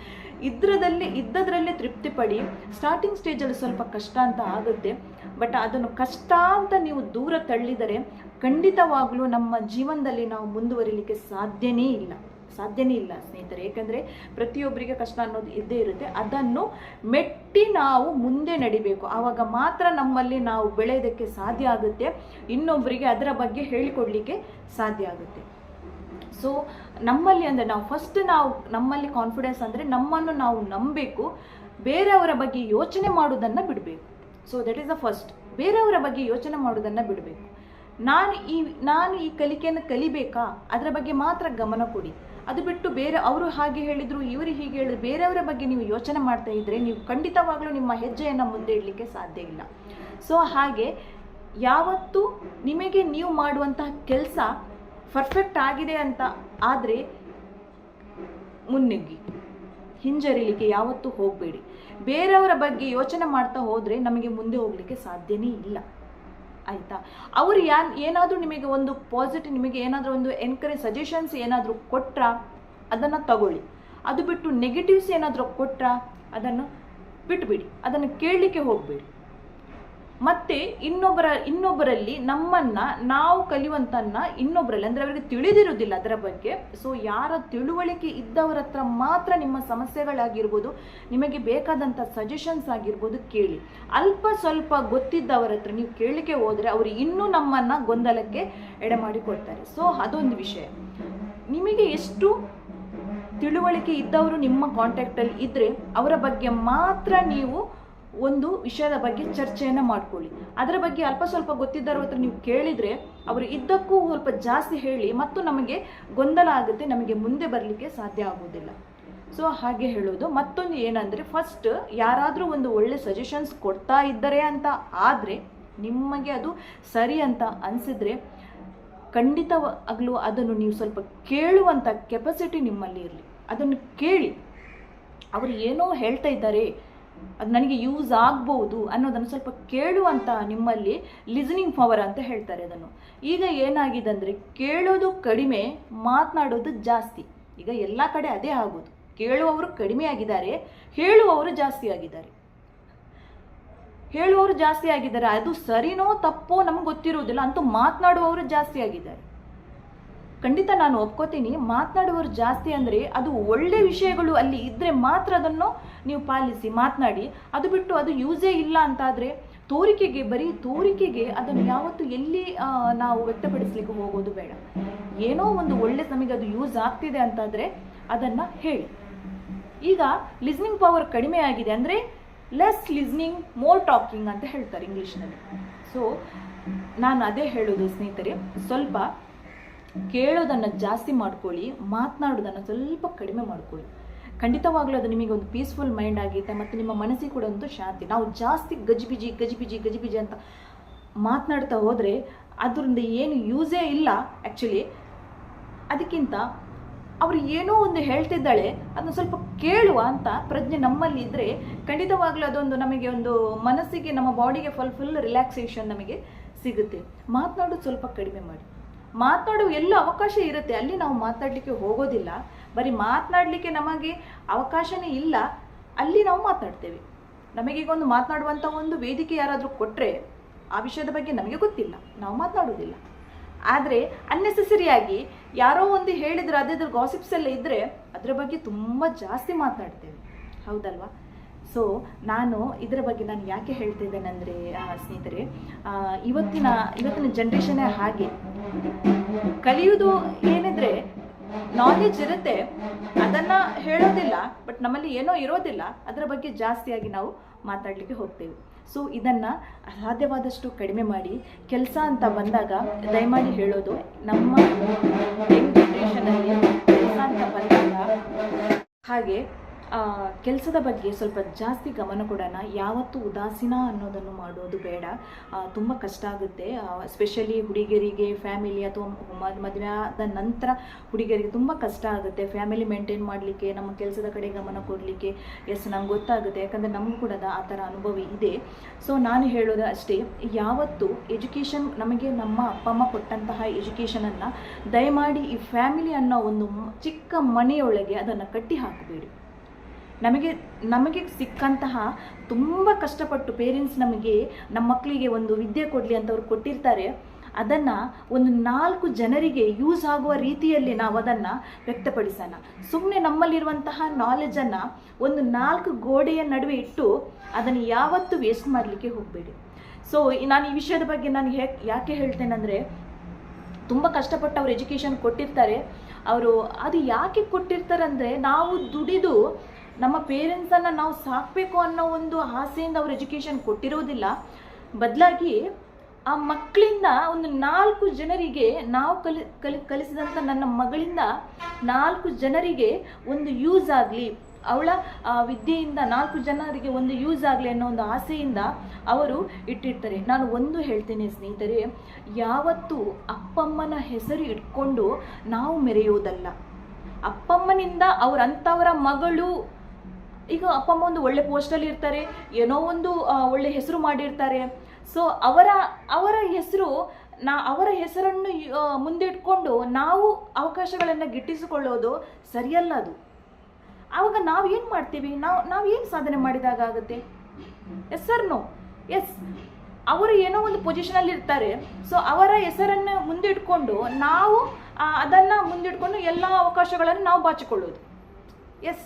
ಇದ್ರದಲ್ಲಿ, ಇದ್ದದ್ರಲ್ಲೇ ತೃಪ್ತಿ ಪಡಿ. ಸ್ಟಾರ್ಟಿಂಗ್ ಸ್ಟೇಜಲ್ಲಿ ಸ್ವಲ್ಪ ಕಷ್ಟ ಅಂತ ಆಗುತ್ತೆ. ಬಟ್ ಅದನ್ನು ಕಷ್ಟ ಅಂತ ನೀವು ದೂರ ತಳ್ಳಿದರೆ ಖಂಡಿತವಾಗಲೂ ನಮ್ಮ ಜೀವನದಲ್ಲಿ ನಾವು ಮುಂದುವರಿಲಿಕ್ಕೆ ಸಾಧ್ಯನೇ ಇಲ್ಲ. ಸಾಧ್ಯನೇ ಇಲ್ಲ ಸ್ನೇಹಿತರೆ. ಏಕೆಂದರೆ ಪ್ರತಿಯೊಬ್ಬರಿಗೆ ಕಷ್ಟ ಅನ್ನೋದು ಇದ್ದೇ ಇರುತ್ತೆ. ಅದನ್ನು ಮೆಟ್ಟಿ ನಾವು ಮುಂದೆ ನಡಿಬೇಕು. ಆವಾಗ ಮಾತ್ರ ನಮ್ಮಲ್ಲಿ ನಾವು ಬೆಳೆಯೋದಕ್ಕೆ ಸಾಧ್ಯ ಆಗುತ್ತೆ. ಇನ್ನೊಬ್ಬರಿಗೆ ಅದರ ಬಗ್ಗೆ ಹೇಳಿಕೊಡ್ಲಿಕ್ಕೆ ಸಾಧ್ಯ ಆಗುತ್ತೆ. ಸೊ ನಮ್ಮಲ್ಲಿ ಅಂದರೆ ನಾವು ಫಸ್ಟ್ ನಾವು ನಮ್ಮಲ್ಲಿ ಕಾನ್ಫಿಡೆನ್ಸ್ ಅಂದರೆ ನಮ್ಮನ್ನು ನಾವು ನಂಬಬೇಕು. ಬೇರೆಯವರ ಬಗ್ಗೆ ಯೋಚನೆ ಮಾಡೋದನ್ನು ಬಿಡಬೇಕು. So that is the first ಬೇರೆಯವರ ಬಗ್ಗೆ ಯೋಚನೆ ಮಾಡೋದನ್ನು ಬಿಡಬೇಕು. ನಾನು ಈ ನಾನು ಈ ಕಲಿಕೆಯನ್ನು ಕಲಿಬೇಕಾ? ಅದರ ಬಗ್ಗೆ ಮಾತ್ರ ಗಮನ ಕೊಡಿ. ಅದು ಬಿಟ್ಟು ಬೇರೆ ಅವರು ಹಾಗೆ ಹೇಳಿದರು, ಇವರು ಹೀಗೆ ಹೇಳಿದ್ರು, ಬೇರೆಯವರ ಬಗ್ಗೆ ನೀವು ಯೋಚನೆ ಮಾಡ್ತಾ ಇದ್ದರೆ ನೀವು ಖಂಡಿತವಾಗ್ಲೂ ನಿಮ್ಮ ಹೆಜ್ಜೆಯನ್ನು ಮುಂದೆ ಇಡಲಿಕ್ಕೆ ಸಾಧ್ಯ ಇಲ್ಲ. ಸೊ ಹಾಗೆ ಯಾವತ್ತು ನಿಮಗೆ ನೀವು ಮಾಡುವಂತಹ ಕೆಲಸ ಪರ್ಫೆಕ್ಟ್ ಆಗಿದೆ ಅಂತ ಆದರೆ ಮುನ್ನುಗ್ಗಿ, ಹಿಂಜರಿಲಿಕ್ಕೆ ಯಾವತ್ತೂ ಹೋಗಬೇಡಿ. ಬೇರೆಯವರ ಬಗ್ಗೆ ಯೋಚನೆ ಮಾಡ್ತಾ ಹೋದರೆ ನಮಗೆ ಮುಂದೆ ಹೋಗಲಿಕ್ಕೆ ಸಾಧ್ಯನೇ ಇಲ್ಲ. ಆಯಿತಾ? ಅವರು ಯಾನ್ ಏನಾದರೂ ನಿಮಗೆ ಒಂದು ಪಾಸಿಟಿವ್ ನಿಮಗೆ ಏನಾದರೂ ಒಂದು ಎನ್ಕರೇಜ್ ಸಜೆಷನ್ಸ್ ಏನಾದರೂ ಕೊಟ್ರಾ? ಅದನ್ನು ತಗೊಳ್ಳಿ. ಅದು ಬಿಟ್ಟು ನೆಗೆಟಿವ್ಸ್ ಏನಾದರೂ ಕೊಟ್ರಾ? ಅದನ್ನು ಬಿಟ್ಬಿಡಿ. ಅದನ್ನು ಕೇಳಲಿಕ್ಕೆ ಹೋಗಬೇಡಿ. ಮತ್ತೆ ಇನ್ನೊಬ್ಬರ, ಇನ್ನೊಬ್ಬರಲ್ಲಿ ನಮ್ಮನ್ನ ನಾವು ಕಲಿಯುವಂತನ್ನ ಇನ್ನೊಬ್ಬರಲ್ಲಿ ಅಂದ್ರೆ ಅವರಿಗೆ ತಿಳಿದಿರುವುದಿಲ್ಲ ಅದರ ಬಗ್ಗೆ. ಸೊ ಯಾರ ತಿಳುವಳಿಕೆ ಇದ್ದವರ ಹತ್ರ ಮಾತ್ರ ನಿಮ್ಮ ಸಮಸ್ಯೆಗಳಾಗಿರ್ಬೋದು, ನಿಮಗೆ ಬೇಕಾದಂಥ ಸಜೆಷನ್ಸ್ ಆಗಿರ್ಬೋದು ಕೇಳಿ. ಅಲ್ಪ ಸ್ವಲ್ಪ ಗೊತ್ತಿದ್ದವರ ಹತ್ರ ನೀವು ಕೇಳಲಿಕ್ಕೆ ಹೋದರೆ ಅವರು ಇನ್ನೂ ನಮ್ಮನ್ನ ಗೊಂದಲಕ್ಕೆ ಎಡೆ ಮಾಡಿಕೊಡ್ತಾರೆ. ಸೊ ಅದೊಂದು ವಿಷಯ. ನಿಮಗೆ ಎಷ್ಟು ತಿಳುವಳಿಕೆ ಇದ್ದವರು ನಿಮ್ಮ ಕಾಂಟ್ಯಾಕ್ಟಲ್ಲಿ ಇದ್ದರೆ ಅವರ ಬಗ್ಗೆ ಮಾತ್ರ ನೀವು ಒಂದು ವಿಷಯದ ಬಗ್ಗೆ ಚರ್ಚೆಯನ್ನು ಮಾಡ್ಕೊಳ್ಳಿ. ಅದರ ಬಗ್ಗೆ ಅಲ್ಪ ಸ್ವಲ್ಪ ಗೊತ್ತಿದ್ದವ್ರ ಹತ್ರ ನೀವು ಕೇಳಿದರೆ ಅವರು ಇದ್ದಕ್ಕೂ ಸ್ವಲ್ಪ ಜಾಸ್ತಿ ಹೇಳಿ ಮತ್ತು ನಮಗೆ ಗೊಂದಲ ಆಗುತ್ತೆ, ನಮಗೆ ಮುಂದೆ ಬರಲಿಕ್ಕೆ ಸಾಧ್ಯ ಆಗೋದಿಲ್ಲ ಸೊ ಹಾಗೆ ಹೇಳೋದು. ಮತ್ತೊಂದು ಏನಂದರೆ ಫಸ್ಟ್ ಯಾರಾದರೂ ಒಂದು ಒಳ್ಳೆ ಸಜೆಷನ್ಸ್ ಕೊಡ್ತಾ ಇದ್ದಾರೆ ಅಂತ ಆದರೆ, ನಿಮಗೆ ಅದು ಸರಿ ಅಂತ ಅನಿಸಿದ್ರೆ ಖಂಡಿತವಾಗಲೂ ಅದನ್ನು ನೀವು ಸ್ವಲ್ಪ ಕೇಳುವಂಥ ಕೆಪಾಸಿಟಿ ನಿಮ್ಮಲ್ಲಿ ಇರಲಿ. ಅದನ್ನು ಕೇಳಿ. ಅವರು ಏನೋ ಹೇಳ್ತಾ ಇದ್ದಾರೆ ಅದು ನನಗೆ ಯೂಸ್ ಆಗ್ಬೋದು ಅನ್ನೋದನ್ನು ಸ್ವಲ್ಪ ಕೇಳುವಂಥ ನಿಮ್ಮಲ್ಲಿ ಲಿಸನಿಂಗ್ ಪವರ್ ಅಂತ ಹೇಳ್ತಾರೆ ಅದನ್ನು. ಈಗ ಏನಾಗಿದೆ ಅಂದರೆ ಕೇಳೋದು ಕಡಿಮೆ, ಮಾತನಾಡೋದು ಜಾಸ್ತಿ. ಈಗ ಎಲ್ಲ ಕಡೆ ಅದೇ ಆಗೋದು. ಕೇಳುವವರು ಕಡಿಮೆ ಆಗಿದ್ದಾರೆ, ಹೇಳುವವರು ಜಾಸ್ತಿ ಆಗಿದ್ದಾರೆ. ಹೇಳುವವರು ಜಾಸ್ತಿ ಆಗಿದ್ದಾರೆ, ಅದು ಸರಿನೋ ತಪ್ಪೋ ನಮ್ಗೆ ಗೊತ್ತಿರೋದಿಲ್ಲ, ಅಂತೂ ಮಾತನಾಡುವವರು ಜಾಸ್ತಿ ಆಗಿದ್ದಾರೆ. ಖಂಡಿತ ನಾನು ಒಪ್ಕೋತೀನಿ. ಮಾತನಾಡುವವರು ಜಾಸ್ತಿ ಅಂದರೆ ಅದು ಒಳ್ಳೆ ವಿಷಯಗಳು ಅಲ್ಲಿ ಇದ್ದರೆ ಮಾತ್ರ ಅದನ್ನು ನೀವು ಪಾಲಿಸಿ, ಮಾತನಾಡಿ. ಅದು ಬಿಟ್ಟು ಅದು ಯೂಸೇ ಇಲ್ಲ ಅಂತಾದರೆ ತೋರಿಕೆಗೆ, ಬರೀ ತೋರಿಕೆಗೆ ಅದನ್ನು ಯಾವತ್ತು ಎಲ್ಲಿ ನಾವು ವ್ಯಕ್ತಪಡಿಸ್ಲಿಕ್ಕೆ ಹೋಗೋದು ಬೇಡ. ಏನೋ ಒಂದು ಒಳ್ಳೆ ನಮಗೆ ಅದು ಯೂಸ್ ಆಗ್ತಿದೆ ಅಂತಾದರೆ ಅದನ್ನು ಹೇಳಿ. ಈಗ ಲಿಸ್ನಿಂಗ್ ಪವರ್ ಕಡಿಮೆ ಆಗಿದೆ ಅಂದರೆ ಲೆಸ್ ಲಿಸ್ನಿಂಗ್ ಮೋರ್ ಟಾಕಿಂಗ್ ಅಂತ ಹೇಳ್ತಾರೆ ಇಂಗ್ಲೀಷ್ನಲ್ಲಿ ಸೊ ನಾನು ಅದೇ ಹೇಳೋದು ಸ್ನೇಹಿತರೆ, ಸ್ವಲ್ಪ ಕೇಳೋದನ್ನು ಜಾಸ್ತಿ ಮಾಡ್ಕೊಳ್ಳಿ, ಮಾತನಾಡೋದನ್ನು ಸ್ವಲ್ಪ ಕಡಿಮೆ ಮಾಡ್ಕೊಳ್ಳಿ. ಖಂಡಿತವಾಗ್ಲೂ ಅದು ನಿಮಗೆ ಒಂದು ಪೀಸ್ಫುಲ್ ಮೈಂಡ್ ಆಗುತ್ತೆ ಮತ್ತು ನಿಮ್ಮ ಮನಸ್ಸಿಗೆ ಕೂಡ ಒಂದು ಶಾಂತಿ. ನಾವು ಜಾಸ್ತಿ ಗಜಿಬಿಜಿ ಗಜಿಬಿಜಿ ಗಜಿಬಿಜಿ ಅಂತ ಮಾತನಾಡ್ತಾ ಹೋದರೆ ಅದರಿಂದ ಏನು ಯೂಸೇ ಇಲ್ಲ ಆ್ಯಕ್ಚುಲಿ ಅದಕ್ಕಿಂತ ಅವರು ಏನೋ ಒಂದು ಹೇಳ್ತಿದ್ದಾಳೆ, ಅದನ್ನ ಸ್ವಲ್ಪ ಕೇಳುವ ಅಂತ ಪ್ರಜ್ಞೆ ನಮ್ಮಲ್ಲಿ ಇದ್ದರೆ ಖಂಡಿತವಾಗ್ಲೂ ಅದೊಂದು ನಮಗೆ ಒಂದು ಮನಸ್ಸಿಗೆ, ನಮ್ಮ ಬಾಡಿಗೆ ಫುಲ್ ಫುಲ್ ರಿಲ್ಯಾಕ್ಸೇಷನ್ ನಮಗೆ ಸಿಗುತ್ತೆ. ಮಾತನಾಡೋದು ಸ್ವಲ್ಪ ಕಡಿಮೆ ಮಾಡಿ. ಮಾತನಾಡುವ ಎಲ್ಲೂ ಅವಕಾಶ ಇರುತ್ತೆ. ಅಲ್ಲಿ ನಾವು ಮಾತಾಡಲಿಕ್ಕೆ ಹೋಗೋದಿಲ್ಲ. ಬರೀ ಮಾತನಾಡಲಿಕ್ಕೆ ನಮಗೆ ಅವಕಾಶನೇ ಇಲ್ಲ. ಅಲ್ಲಿ ನಾವು ಮಾತಾಡ್ತೇವೆ. ನಮಗೀಗ ಒಂದು ಮಾತನಾಡುವಂಥ ಒಂದು ವೇದಿಕೆ ಯಾರಾದರೂ ಕೊಟ್ಟರೆ ಆ ವಿಷಯದ ಬಗ್ಗೆ ನಮಗೆ ಗೊತ್ತಿಲ್ಲ. ನಾವು ಮಾತನಾಡೋದಿಲ್ಲ ಆದರೆ ಅನ್ನೆಸೆಸರಿಯಾಗಿ ಯಾರೋ ಒಂದು ಹೇಳಿದ್ರೆ ಅದ್ರ ಗಾಸಿಪ್ಸ್ ಎಲ್ಲ ಇದ್ದರೆ ಅದರ ಬಗ್ಗೆ ತುಂಬ ಜಾಸ್ತಿ ಮಾತಾಡ್ತೇವೆ. ಹೌದಲ್ವಾ? ಸೊ ನಾನು ಇದರ ಬಗ್ಗೆ ನಾನು ಯಾಕೆ ಹೇಳ್ತಿದ್ದೇನೆ ಅಂದರೆ ಸ್ನೇಹಿತರೆ ಇವತ್ತಿನ ಇವತ್ತಿನ ಜನ್ರೇಷನ್ನೇ ಹಾಗೆ. ಕಲಿಯುವುದು ಏನಿದ್ರೆ ನಾಲೆಜ್ ಇರುತ್ತೆ, ಅದನ್ನು ಹೇಳೋದಿಲ್ಲ ಬಟ್ ನಮ್ಮಲ್ಲಿ ಏನೋ ಇರೋದಿಲ್ಲ, ಅದರ ಬಗ್ಗೆ ಜಾಸ್ತಿಯಾಗಿ ನಾವು ಮಾತಾಡಲಿಕ್ಕೆ ಹೋಗ್ತೇವೆ. ಸೊ ಇದನ್ನು ಸಾಧ್ಯವಾದಷ್ಟು ಕಡಿಮೆ ಮಾಡಿ, ಕೆಲಸ ಅಂತ ಬಂದಾಗ ದಯಮಾಡಿ ಹೇಳೋದು, ನಮ್ಮ ಯಂಗ್ ಜನ್ರೇಷನಲ್ಲಿ ಕೆಲಸ ಅಂತ ಬಂದಾಗ ಹಾಗೆ ಕೆಲಸದ ಬಗ್ಗೆ ಸ್ವಲ್ಪ ಜಾಸ್ತಿ ಗಮನ ಕೊಡೋಣ. ಯಾವತ್ತೂ ಉದಾಸೀನ ಅನ್ನೋದನ್ನು ಮಾಡೋದು ಬೇಡ. ತುಂಬ ಕಷ್ಟ ಆಗುತ್ತೆ. ಸ್ಪೆಷಲಿ ಹುಡುಗಿಯರಿಗೆ ಫ್ಯಾಮಿಲಿ ಅಥವಾ ಮದುವೆ ಆದ ನಂತರ ಹುಡುಗಿಯರಿಗೆ ತುಂಬ ಕಷ್ಟ ಆಗುತ್ತೆ. ಫ್ಯಾಮಿಲಿ ಮೇಂಟೈನ್ ಮಾಡಲಿಕ್ಕೆ, ನಮ್ಮ ಕೆಲಸದ ಕಡೆ ಗಮನ ಕೊಡಲಿಕ್ಕೆ. ಎಸ್ ನಂಗೆ ಗೊತ್ತಾಗುತ್ತೆ. ಯಾಕಂದರೆ ನಮಗೂ ಕೂಡ ಆ ಥರ ಅನುಭವ ಇದೆ. ಸೊ ನಾನು ಹೇಳೋದು ಅಷ್ಟೇ, ಯಾವತ್ತು ಎಜುಕೇಷನ್ ನಮಗೆ ನಮ್ಮ ಅಪ್ಪ, ಅಮ್ಮ ಕೊಟ್ಟಂತಹ ಎಜುಕೇಷನನ್ನು ದಯಮಾಡಿ ಈ ಫ್ಯಾಮಿಲಿ ಅನ್ನೋ ಒಂದು ಚಿಕ್ಕ ಮನೆಯೊಳಗೆ ಅದನ್ನು ಕಟ್ಟಿ ಹಾಕಬೇಡಿ. ನಮಗೆ ನಮಗೆ ಸಿಕ್ಕಂತಹ ತುಂಬ ಕಷ್ಟಪಟ್ಟು ಪೇರೆಂಟ್ಸ್ ನಮಗೆ ನಮ್ಮ ಮಕ್ಕಳಿಗೆ ಒಂದು ವಿದ್ಯೆ ಕೊಡಲಿ ಅಂತ ಅವ್ರು ಕೊಟ್ಟಿರ್ತಾರೆ. ಅದನ್ನು ಒಂದು ನಾಲ್ಕು ಜನರಿಗೆ ಯೂಸ್ ಆಗುವ ರೀತಿಯಲ್ಲಿ ನಾವು ಅದನ್ನು ವ್ಯಕ್ತಪಡಿಸೋಣ. ಸುಮ್ಮನೆ ನಮ್ಮಲ್ಲಿರುವಂತಹ ನಾಲೆಜನ್ನು ಒಂದು ನಾಲ್ಕು ಗೋಡೆಯ ನಡುವೆ ಇಟ್ಟು ಅದನ್ನು ಯಾವತ್ತೂ ವೇಸ್ಟ್ ಮಾಡಲಿಕ್ಕೆ ಹೋಗಬೇಡಿ. ಸೊ ನಾನು ಈ ವಿಷಯದ ಬಗ್ಗೆ ನಾನು ಯಾಕೆ ಹೇಳ್ತೇನೆ ಅಂದರೆ, ತುಂಬ ಕಷ್ಟಪಟ್ಟು ಅವರು ಎಜುಕೇಷನ್ ಕೊಟ್ಟಿರ್ತಾರೆ. ಅವರು ಅದು ಯಾಕೆ ಕೊಟ್ಟಿರ್ತಾರೆ ಅಂದರೆ, ನಾವು ದುಡಿದು ನಮ್ಮ ಪೇರೆಂಟ್ಸನ್ನು ನಾವು ಸಾಕಬೇಕು ಅನ್ನೋ ಒಂದು ಆಸೆಯಿಂದ ಅವ್ರು ಎಜುಕೇಷನ್ ಕೊಟ್ಟಿರೋದಿಲ್ಲ. ಬದಲಾಗಿ ಆ ಮಕ್ಕಳಿಂದ ಒಂದು ನಾಲ್ಕು ಜನರಿಗೆ ನಾವು ಕಲಿ ಕಲಿ ಕಲಿಸಿದಂಥ ನನ್ನ ಮಗಳಿಂದ ನಾಲ್ಕು ಜನರಿಗೆ ಒಂದು ಯೂಸ್ ಆಗಲಿ, ಅವಳ ವಿದ್ಯೆಯಿಂದ ನಾಲ್ಕು ಜನರಿಗೆ ಒಂದು ಯೂಸ್ ಆಗಲಿ ಅನ್ನೋ ಒಂದು ಆಸೆಯಿಂದ ಅವರು ಇಟ್ಟಿರ್ತಾರೆ. ನಾನು ಒಂದು ಹೇಳ್ತೇನೆ ಸ್ನೇಹಿತರೆ, ಯಾವತ್ತೂ ಅಪ್ಪಮ್ಮನ ಹೆಸರು ಇಟ್ಕೊಂಡು ನಾವು ಮೆರೆಯುವುದಲ್ಲ ಅಪ್ಪಮ್ಮನಿಂದ ಅವರಂಥವರ ಮಗಳು ಈಗ ಅಪ್ಪ, ಅಮ್ಮ ಒಂದು ಒಳ್ಳೆ ಪೋಸ್ಟಲ್ಲಿ ಇರ್ತಾರೆ, ಏನೋ ಒಂದು ಒಳ್ಳೆ ಹೆಸರು ಮಾಡಿರ್ತಾರೆ. ಸೊ ಅವರ ಅವರ ಹೆಸರು, ನಾ, ಅವರ ಹೆಸರನ್ನು ಮುಂದಿಟ್ಕೊಂಡು ನಾವು ಅವಕಾಶಗಳನ್ನು ಗಿಟ್ಟಿಸಿಕೊಳ್ಳೋದು ಸರಿಯಲ್ಲ ಅದು. ಆವಾಗ ನಾವು ಏನು ಮಾಡ್ತೀವಿ? ನಾವು ನಾವು ಏನು ಸಾಧನೆ ಮಾಡಿದಾಗ ಆಗುತ್ತೆ? ಎಸ್ ಸರ್ ನೋ ಎಸ್ ಅವರು ಏನೋ ಒಂದು ಪೊಸಿಷನಲ್ಲಿ ಇರ್ತಾರೆ. ಸೊ ಅವರ ಹೆಸರನ್ನು ಮುಂದಿಟ್ಕೊಂಡು ನಾವು ಅದನ್ನ ಮುಂದಿಟ್ಕೊಂಡು ಎಲ್ಲ ಅವಕಾಶಗಳನ್ನು ನಾವು ಬಾಚಿಕೊಳ್ಳೋದು. ಎಸ್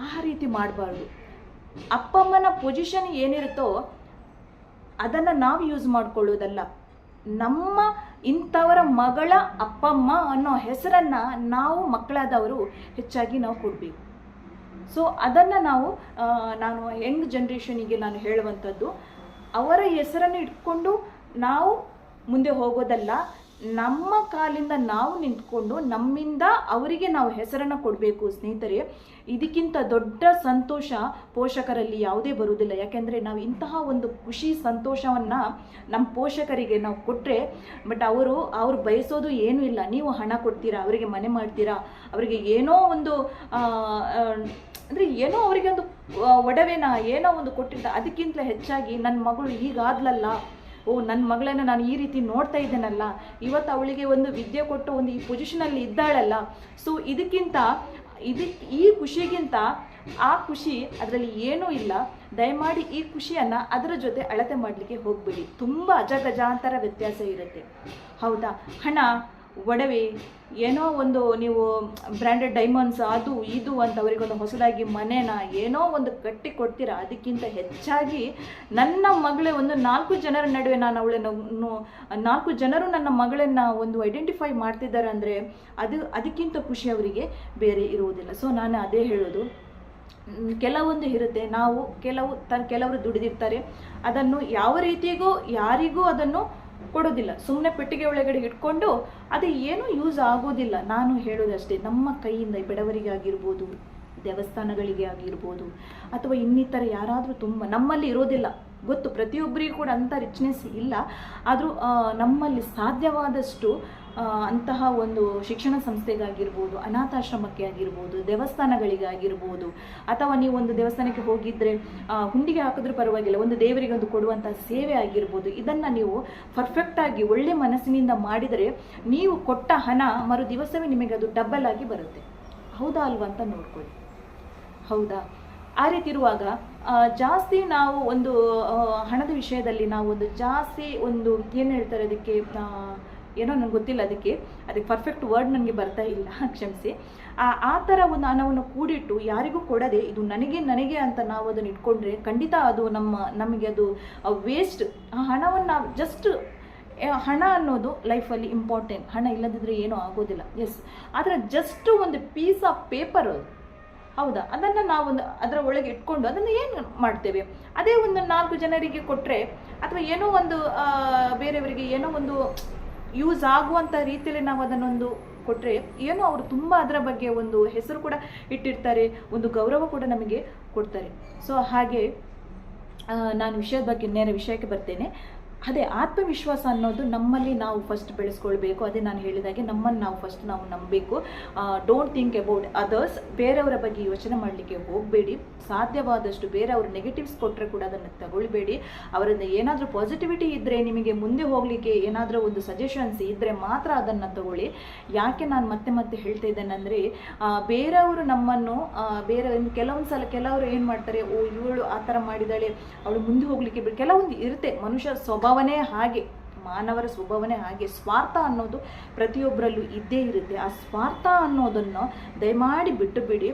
ಆ ರೀತಿ ಮಾಡಬಾರ್ದು. ಅಪ್ಪಮ್ಮನ ಪೊಸಿಷನ್ ಏನಿರುತ್ತೋ ಅದನ್ನು ನಾವು ಯೂಸ್ ಮಾಡಿಕೊಳ್ಳೋದಲ್ಲ. ನಮ್ಮ ಇಂಥವರ ಮಗಳ ಅಪ್ಪಮ್ಮ ಅನ್ನೋ ಹೆಸರನ್ನು ನಾವು ಮಕ್ಕಳಾದವರು ಹೆಚ್ಚಾಗಿ ನಾವು ಕೊಡಬೇಕು. ಸೊ ಅದನ್ನು ನಾವು ನಾನು ಯಂಗ್ ಜನ್ರೇಷನಿಗೆ ನಾನು ಹೇಳುವಂಥದ್ದು, ಅವರ ಹೆಸರನ್ನು ಇಟ್ಕೊಂಡು ನಾವು ಮುಂದೆ ಹೋಗೋದಲ್ಲ. ನಮ್ಮ ಕಾಲಿಂದ ನಾವು ನಿಂತ್ಕೊಂಡು ನಮ್ಮಿಂದ ಅವರಿಗೆ ನಾವು ಹೆಸರನ್ನು ಕೊಡಬೇಕು ಸ್ನೇಹಿತರೆ. ಇದಕ್ಕಿಂತ ದೊಡ್ಡ ಸಂತೋಷ ಪೋಷಕರಲ್ಲಿ ಯಾವುದೇ ಬರುವುದಿಲ್ಲ. ಯಾಕೆಂದರೆ ನಾವು ಇಂತಹ ಒಂದು ಖುಷಿ ಸಂತೋಷವನ್ನು ನಮ್ಮ ಪೋಷಕರಿಗೆ ನಾವು ಕೊಟ್ಟರೆ ಬಟ್ ಅವರು, ಅವ್ರು ಬಯಸೋದು ಏನೂ ಇಲ್ಲ. ನೀವು ಹಣ ಕೊಡ್ತೀರಾ, ಅವರಿಗೆ ಮನೆ ಮಾಡ್ತೀರಾ, ಅವರಿಗೆ ಏನೋ ಒಂದು ಅಂದರೆ ಏನೋ ಅವರಿಗೆ ಒಂದು ಒಡವೆನ ಏನೋ ಒಂದು ಕೊಟ್ಟಿದ್ದ ಅದಕ್ಕಿಂತ ಹೆಚ್ಚಾಗಿ ನನ್ನ ಮಗಳು ಹೀಗಾದ್ಲಲ್ಲ. ಓ ನನ್ನ ಮಗಳನ್ನು ನಾನು ಈ ರೀತಿ ನೋಡ್ತಾ ಇದ್ದೇನಲ್ಲ, ಇವತ್ತು ಅವಳಿಗೆ ಒಂದು ವಿದ್ಯೆ ಕೊಟ್ಟು ಒಂದು ಈ ಪೊಸಿಷನಲ್ಲಿ ಇದ್ದಾಳಲ್ಲ ಸೊ ಇದಕ್ಕಿಂತ ಇದಕ್ಕೆ ಈ ಖುಷಿಗಿಂತ ಆ ಖುಷಿ ಅದರಲ್ಲಿ ಏನೂ ಇಲ್ಲ. ದಯಮಾಡಿ ಈ ಖುಷಿಯನ್ನು ಅದರ ಜೊತೆ ಅಳತೆ ಮಾಡಲಿಕ್ಕೆ ಹೋಗಬೇಡಿ. ತುಂಬ ಅಜಗಜಾಂತರ ವ್ಯತ್ಯಾಸ ಇರುತ್ತೆ. ಹೌದಾ? ಹಣ ಒಡವೆ, ಏನೋ ಒಂದು ನೀವು ಬ್ರ್ಯಾಂಡೆಡ್ ಡೈಮಂಡ್ಸ್ ಅದು, ಇದು ಅಂತ ಅವರಿಗೊಂದು ಹೊಸದಾಗಿ ಮನೇನ ಏನೋ ಒಂದು ಕಟ್ಟಿ ಕೊಡ್ತೀರಾ? ಅದಕ್ಕಿಂತ ಹೆಚ್ಚಾಗಿ ನನ್ನ ಮಗಳೇ ಒಂದು ನಾಲ್ಕು ಜನರ ನಡುವೆ ನಾನು ಅವಳನ್ನು ನಾಲ್ಕು ಜನರು ನನ್ನ ಮಗಳನ್ನು ಒಂದು ಐಡೆಂಟಿಫೈ ಮಾಡ್ತಿದ್ದಾರೆ ಅಂದರೆ ಅದು, ಅದಕ್ಕಿಂತ ಖುಷಿ ಅವರಿಗೆ ಬೇರೆ ಇರುವುದಿಲ್ಲ. ಸೊ ನಾನು ಅದೇ ಹೇಳೋದು. ಕೆಲವೊಂದು ಇರುತ್ತೆ. ನಾವು ಕೆಲವು ತ, ಕೆಲವರು ದುಡಿದಿರ್ತಾರೆ. ಅದನ್ನು ಯಾವ ರೀತಿಗೂ, ಯಾರಿಗೂ ಅದನ್ನು ಕೊಡೋದಿಲ್ಲ. ಸುಮ್ಮನೆ ಪೆಟ್ಟಿಗೆ ಒಳಗಡೆ ಇಟ್ಕೊಂಡು ಅದು ಏನೂ ಯೂಸ್ ಆಗೋದಿಲ್ಲ. ನಾನು ಹೇಳೋದಷ್ಟೇ, ನಮ್ಮ ಕೈಯಿಂದ ಬಡವರಿಗೆ ಆಗಿರ್ಬೋದು ದೇವಸ್ಥಾನಗಳಿಗೆ ಆಗಿರ್ಬೋದು, ಅಥವಾ ಇನ್ನಿತರ ಯಾರಾದರೂ ತುಂಬ, ನಮ್ಮಲ್ಲಿ ಇರೋದಿಲ್ಲ. ಗೊತ್ತು, ಪ್ರತಿಯೊಬ್ಬರಿಗೂ ಕೂಡ ಅಂಥ ರಿಚ್ನೆಸ್ ಇಲ್ಲ. ಆದರೂ ನಮ್ಮಲ್ಲಿ ಸಾಧ್ಯವಾದಷ್ಟು ಅಂತಹ ಒಂದು ಶಿಕ್ಷಣ ಸಂಸ್ಥೆಗಾಗಿರ್ಬೋದು, ಅನಾಥಾಶ್ರಮಕ್ಕೆ ಆಗಿರ್ಬೋದು, ದೇವಸ್ಥಾನಗಳಿಗಾಗಿರ್ಬೋದು, ಅಥವಾ ನೀವು ಒಂದು ದೇವಸ್ಥಾನಕ್ಕೆ ಹೋಗಿದ್ರೆ ಹುಂಡಿಗೆ ಹಾಕಿದ್ರೂ ಪರವಾಗಿಲ್ಲ, ಒಂದು ದೇವರಿಗೆ ಒಂದು ಕೊಡುವಂತಹ ಸೇವೆ ಆಗಿರ್ಬೋದು, ಇದನ್ನು ನೀವು ಪರ್ಫೆಕ್ಟಾಗಿ ಒಳ್ಳೆ ಮನಸ್ಸಿನಿಂದ ಮಾಡಿದರೆ ನೀವು ಕೊಟ್ಟ ಹಣ ಮರು ದಿವಸವೇ ನಿಮಗೆ ಅದು ಡಬಲ್ ಆಗಿ ಬರುತ್ತೆ. ಹೌದಾ ಅಲ್ವಾ ಅಂತ ನೋಡ್ಕೊಳ್ಳಿ. ಹೌದಾ? ಆ ರೀತಿ ಇರುವಾಗ ಜಾಸ್ತಿ ನಾವು ಒಂದು ಹಣದ ವಿಷಯದಲ್ಲಿ ನಾವು ಒಂದು ಜಾಸ್ತಿ ಒಂದು ಏನು ಹೇಳ್ತಾರೆ ಅದಕ್ಕೆ ಏನೋ ನನಗೆ ಗೊತ್ತಿಲ್ಲ ಅದಕ್ಕೆ. ಅದಕ್ಕೆ ಪರ್ಫೆಕ್ಟ್ ವರ್ಡ್ ನನಗೆ ಬರ್ತಾ ಇಲ್ಲ, ಕ್ಷಮಿಸಿ. ಆ ಥರ ಒಂದು ಹಣವನ್ನು ಕೂಡಿಟ್ಟು ಯಾರಿಗೂ ಕೊಡದೆ ಇದು ನನಗೆ ನನಗೆ ಅಂತ ನಾವು ಅದನ್ನು ಇಟ್ಕೊಂಡ್ರೆ ಖಂಡಿತ ಅದು ನಮ್ಮ, ನಮಗೆ ಅದು ವೇಸ್ಟ್ ಆ ಹಣವನ್ನು ಜಸ್ಟ್ ಹಣ ಅನ್ನೋದು ಲೈಫಲ್ಲಿ ಇಂಪಾರ್ಟೆಂಟ್ ಹಣ ಇಲ್ಲದಿದ್ದರೆ ಏನೂ ಆಗೋದಿಲ್ಲ. ಎಸ್ ಆದರೆ ಜಸ್ಟ್ ಒಂದು ಪೀಸ್ ಆಫ್ ಪೇಪರ್ ಹೌದಾ? ಅದನ್ನು ನಾವೊಂದು ಅದರ ಒಳಗೆ ಇಟ್ಕೊಂಡು ಅದನ್ನು ಏನು ಮಾಡ್ತೇವೆ? ಅದೇ ಒಂದು ನಾಲ್ಕು ಜನರಿಗೆ ಕೊಟ್ಟರೆ ಅಥವಾ ಏನೋ ಒಂದು ಬೇರೆಯವರಿಗೆ ಏನೋ ಒಂದು ಯೂಸ್ ಆಗುವಂಥ ರೀತಿಯಲ್ಲಿ ನಾವು ಅದನ್ನೊಂದು ಕೊಟ್ಟರೆ ಏನೋ ಅವರು ತುಂಬ ಅದರ ಬಗ್ಗೆ ಒಂದು ಹೆಸರು ಕೂಡ ಇಟ್ಟಿರ್ತಾರೆ, ಒಂದು ಗೌರವ ಕೂಡ ನಮಗೆ ಕೊಡ್ತಾರೆ. ಸೊ ಹಾಗೆ ನಾನು ವಿಷಯದ ಬಗ್ಗೆ ನೇರ ವಿಷಯಕ್ಕೆ ಬರ್ತೇನೆ. ಅದೇ ಆತ್ಮವಿಶ್ವಾಸ ಅನ್ನೋದು ನಮ್ಮಲ್ಲಿ ನಾವು ಫಸ್ಟ್ ಬೆಳೆಸ್ಕೊಳ್ಬೇಕು. ಅದೇ ನಾನು ಹೇಳಿದಾಗೆ ನಮ್ಮನ್ನು ನಾವು ಫಸ್ಟ್ ನಾವು ನಂಬಬೇಕು. ಡೋಂಟ್ ಥಿಂಕ್ ಅಬೌಟ್ ಅದರ್ಸ್ ಬೇರೆಯವರ ಬಗ್ಗೆ ಯೋಚನೆ ಮಾಡಲಿಕ್ಕೆ ಹೋಗಬೇಡಿ. ಸಾಧ್ಯವಾದಷ್ಟು ಬೇರೆಯವರು ನೆಗೆಟಿವ್ಸ್ ಕೊಟ್ಟರೆ ಕೂಡ ಅದನ್ನು ತಗೊಳ್ಬೇಡಿ. ಅವರಿಂದ ಏನಾದರೂ ಪಾಸಿಟಿವಿಟಿ ಇದ್ದರೆ ನಿಮಗೆ ಮುಂದೆ ಹೋಗಲಿಕ್ಕೆ ಏನಾದರೂ ಒಂದು ಸಜೆಷನ್ಸ್ ಇದ್ದರೆ ಮಾತ್ರ ಅದನ್ನು ತಗೊಳ್ಳಿ. ಯಾಕೆ ನಾನು ಮತ್ತೆ ಮತ್ತೆ ಹೇಳ್ತಾ ಇದ್ದೇನೆ ಅಂದರೆ ಬೇರೆಯವರು ನಮ್ಮನ್ನು ಬೇರೆ ಕೆಲವೊಂದು ಸಲ ಕೆಲವರು ಏನು ಮಾಡ್ತಾರೆ, ಓ, ಇವಳು ಆ ಥರ ಮಾಡಿದಾಳೆ ಅವಳು ಮುಂದೆ ಹೋಗಲಿಕ್ಕೆ ಕೆಲವೊಂದು ಇರುತ್ತೆ. ಮನುಷ್ಯ ಸ್ವಭಾವನೇ ಹಾಗೆ, ಮಾನವರ ಸ್ವಭಾವನೇ ಹಾಗೆ, ಸ್ವಾರ್ಥ ಅನ್ನೋದು ಪ್ರತಿಯೊಬ್ಬರಲ್ಲೂ ಇದ್ದೇ ಇರುತ್ತೆ. ಆ ಸ್ವಾರ್ಥ ಅನ್ನೋದನ್ನು ದಯಮಾಡಿ ಬಿಟ್ಟು ಬಿಡಿ.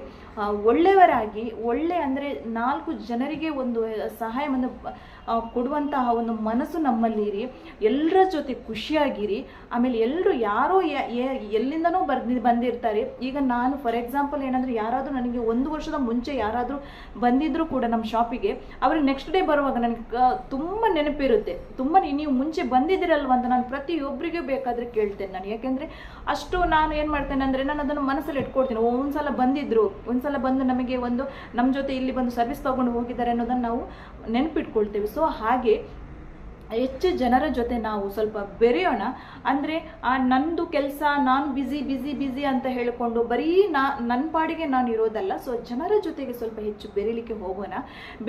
ಒಳ್ಳೆಯವರಾಗಿ, ಒಳ್ಳೆ ಅಂದರೆ ನಾಲ್ಕು ಜನರಿಗೆ ಒಂದು ಸಹಾಯವನ್ನು ಕೊಡುವಂತಹ ಒಂದು ಮನಸ್ಸು ನಮ್ಮಲ್ಲಿ ಇರಿ, ಎಲ್ಲರ ಜೊತೆ ಖುಷಿಯಾಗಿರಿ. ಆಮೇಲೆ ಎಲ್ಲರೂ ಯಾರೋ ಎಲ್ಲಿಂದನೂ ಬರ್ದಿ ಬಂದಿರ್ತಾರೆ. ಈಗ ನಾನು ಫಾರ್ ಎಕ್ಸಾಂಪಲ್ ಏನಂದರೆ ಯಾರಾದರೂ ನನಗೆ ಒಂದು ವರ್ಷದ ಮುಂಚೆ ಯಾರಾದರೂ ಬಂದಿದ್ದರೂ ಕೂಡ ನಮ್ಮ ಶಾಪಿಗೆ, ಅವ್ರಿಗೆ ನೆಕ್ಸ್ಟ್ ಡೇ ಬರುವಾಗ ನನಗೆ ತುಂಬ ನೆನಪಿರುತ್ತೆ. ತುಂಬ ನೀವು ಮುಂಚೆ ಬಂದಿದ್ದೀರಲ್ವ ಅಂತ ನಾನು ಪ್ರತಿಯೊಬ್ಬರಿಗೂ ಬೇಕಾದರೆ ಕೇಳ್ತೇನೆ ನಾನು. ಯಾಕೆಂದರೆ ಅಷ್ಟು ನಾನು ಏನು ಮಾಡ್ತೇನೆ ಅಂದರೆ ನಾನು ಅದನ್ನು ಮನಸ್ಸಲ್ಲಿ ಇಟ್ಕೊಳ್ತೀನಿ. ಒಂದ್ಸಲ ಬಂದಿದ್ರು, ಒಂದ್ಸಲ ಬಂದು ನಮಗೆ ಒಂದು ನಮ್ಮ ಜೊತೆ ಇಲ್ಲಿ ಬಂದು ಸರ್ವಿಸ್ ತೊಗೊಂಡು ಹೋಗಿದ್ದಾರೆ ಅನ್ನೋದನ್ನು ನಾವು ನೆನಪಿಟ್ಕೊಳ್ತೇವೆ. ಸೊ ಹಾಗೆ ಹೆಚ್ಚು ಜನರ ಜೊತೆ ನಾವು ಸ್ವಲ್ಪ ಬೆರೆಯೋಣ. ಅಂದರೆ ನಂದು ಕೆಲಸ, ನಾನು ಬ್ಯುಸಿ ಬ್ಯುಸಿ ಬ್ಯುಸಿ ಅಂತ ಹೇಳಿಕೊಂಡು ಬರೀ ನಾ ನನ್ನ ಪಾಡಿಗೆ ನಾನು ಇರೋದಲ್ಲ ಸೊ ಜನರ ಜೊತೆಗೆ ಸ್ವಲ್ಪ ಹೆಚ್ಚು ಬೆರೀಲಿಕ್ಕೆ ಹೋಗೋಣ.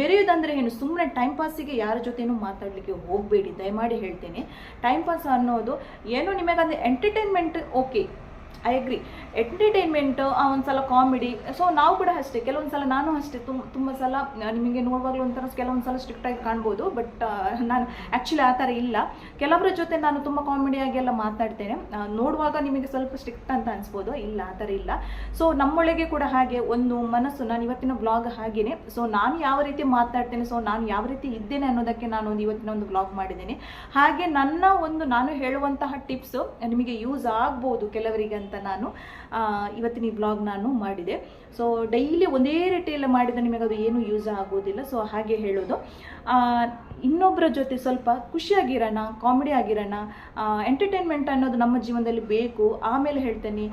ಬೆರೆಯೋದಂದರೆ ಏನು ಸುಮ್ಮನೆ ಟೈಮ್ ಪಾಸಿಗೆ ಯಾರ ಜೊತೆನೂ ಮಾತಾಡಲಿಕ್ಕೆ ಹೋಗಬೇಡಿ. ದಯಮಾಡಿ ಹೇಳ್ತೇನೆ. ಟೈಮ್ ಪಾಸ್ ಅನ್ನೋದು ಏನು ನಿಮಗೆ ಅಂದರೆ entertainment okay I agree entertainment ಒಂದು ಸಲ ಕಾಮಿಡಿ ಸೊ ನಾವು ಕೂಡ ಅಷ್ಟೇ ಕೆಲವೊಂದು ಸಲ ನಾನು ಅಷ್ಟೇ ತುಂಬ ತುಂಬ ಸಲ ನಿಮಗೆ ನೋಡುವಾಗಲೂ ಒಂಥರ ಕೆಲವೊಂದು ಸಲ ಸ್ಟ್ರಿಕ್ಟಾಗಿ ಕಾಣ್ಬೋದು ಬಟ್ ನಾನು ಆ್ಯಕ್ಚುಲಿ ಆ ಥರ ಇಲ್ಲ. ಕೆಲವರ ಜೊತೆ ನಾನು ತುಂಬ ಕಾಮಿಡಿಯಾಗಿ ಎಲ್ಲ ಮಾತಾಡ್ತೇನೆ. ನೋಡುವಾಗ ನಿಮಗೆ ಸ್ವಲ್ಪ ಸ್ಟ್ರಿಕ್ಟ್ ಅಂತ ಅನಿಸ್ಬೋದು, ಇಲ್ಲ, ಆ ಥರ ಇಲ್ಲ. ಸೊ ನಮ್ಮೊಳಗೆ ಕೂಡ ಹಾಗೆ ಒಂದು ಮನಸ್ಸು, ನಾನು ಇವತ್ತಿನ ಬ್ಲಾಗ್ ಹಾಗೇನೆ. ಸೊ ನಾನು ಯಾವ ರೀತಿ ಮಾತಾಡ್ತೇನೆ ಸೊ ನಾನು ಯಾವ ರೀತಿ ಇದ್ದೇನೆ ಅನ್ನೋದಕ್ಕೆ ನಾನು ಒಂದು ಇವತ್ತಿನ ಒಂದು ಬ್ಲಾಗ್ ಮಾಡಿದ್ದೇನೆ. ಹಾಗೆ ನನ್ನ ಒಂದು, ನಾನು ಹೇಳುವಂತಹ ಟಿಪ್ಸು ನಿಮಗೆ ಯೂಸ್ ಆಗ್ಬೋದು ಕೆಲವರಿಗೆ ಅಂತ ನಾನು. ಇವತ್ತಿನ ಈ ಬ್ಲಾಗ್ ನಾನು ಮಾಡಿದೆ. ಸೊ ಡೈಲಿ ಒಂದೇ ರೀತಿಯಲ್ಲಿ ಮಾಡಿದ ನಿಮಗೆ ಅದು ಏನು ಯೂಸ್ ಆಗೋದಿಲ್ಲ ಸೊ ಹಾಗೆ ಹೇಳೋದು. ಇನ್ನೊಬ್ಬರ ಜೊತೆ ಸ್ವಲ್ಪ ಖುಷಿಯಾಗಿರೋಣ ಕಾಮಿಡಿ ಆಗಿರೋಣ ಎಂಟರ್ಟೈನ್ಮೆಂಟ್ ಅನ್ನೋದು ನಮ್ಮ ಜೀವನದಲ್ಲಿ ಬೇಕು. ಆಮೇಲೆ ಹೇಳ್ತೇನೆ,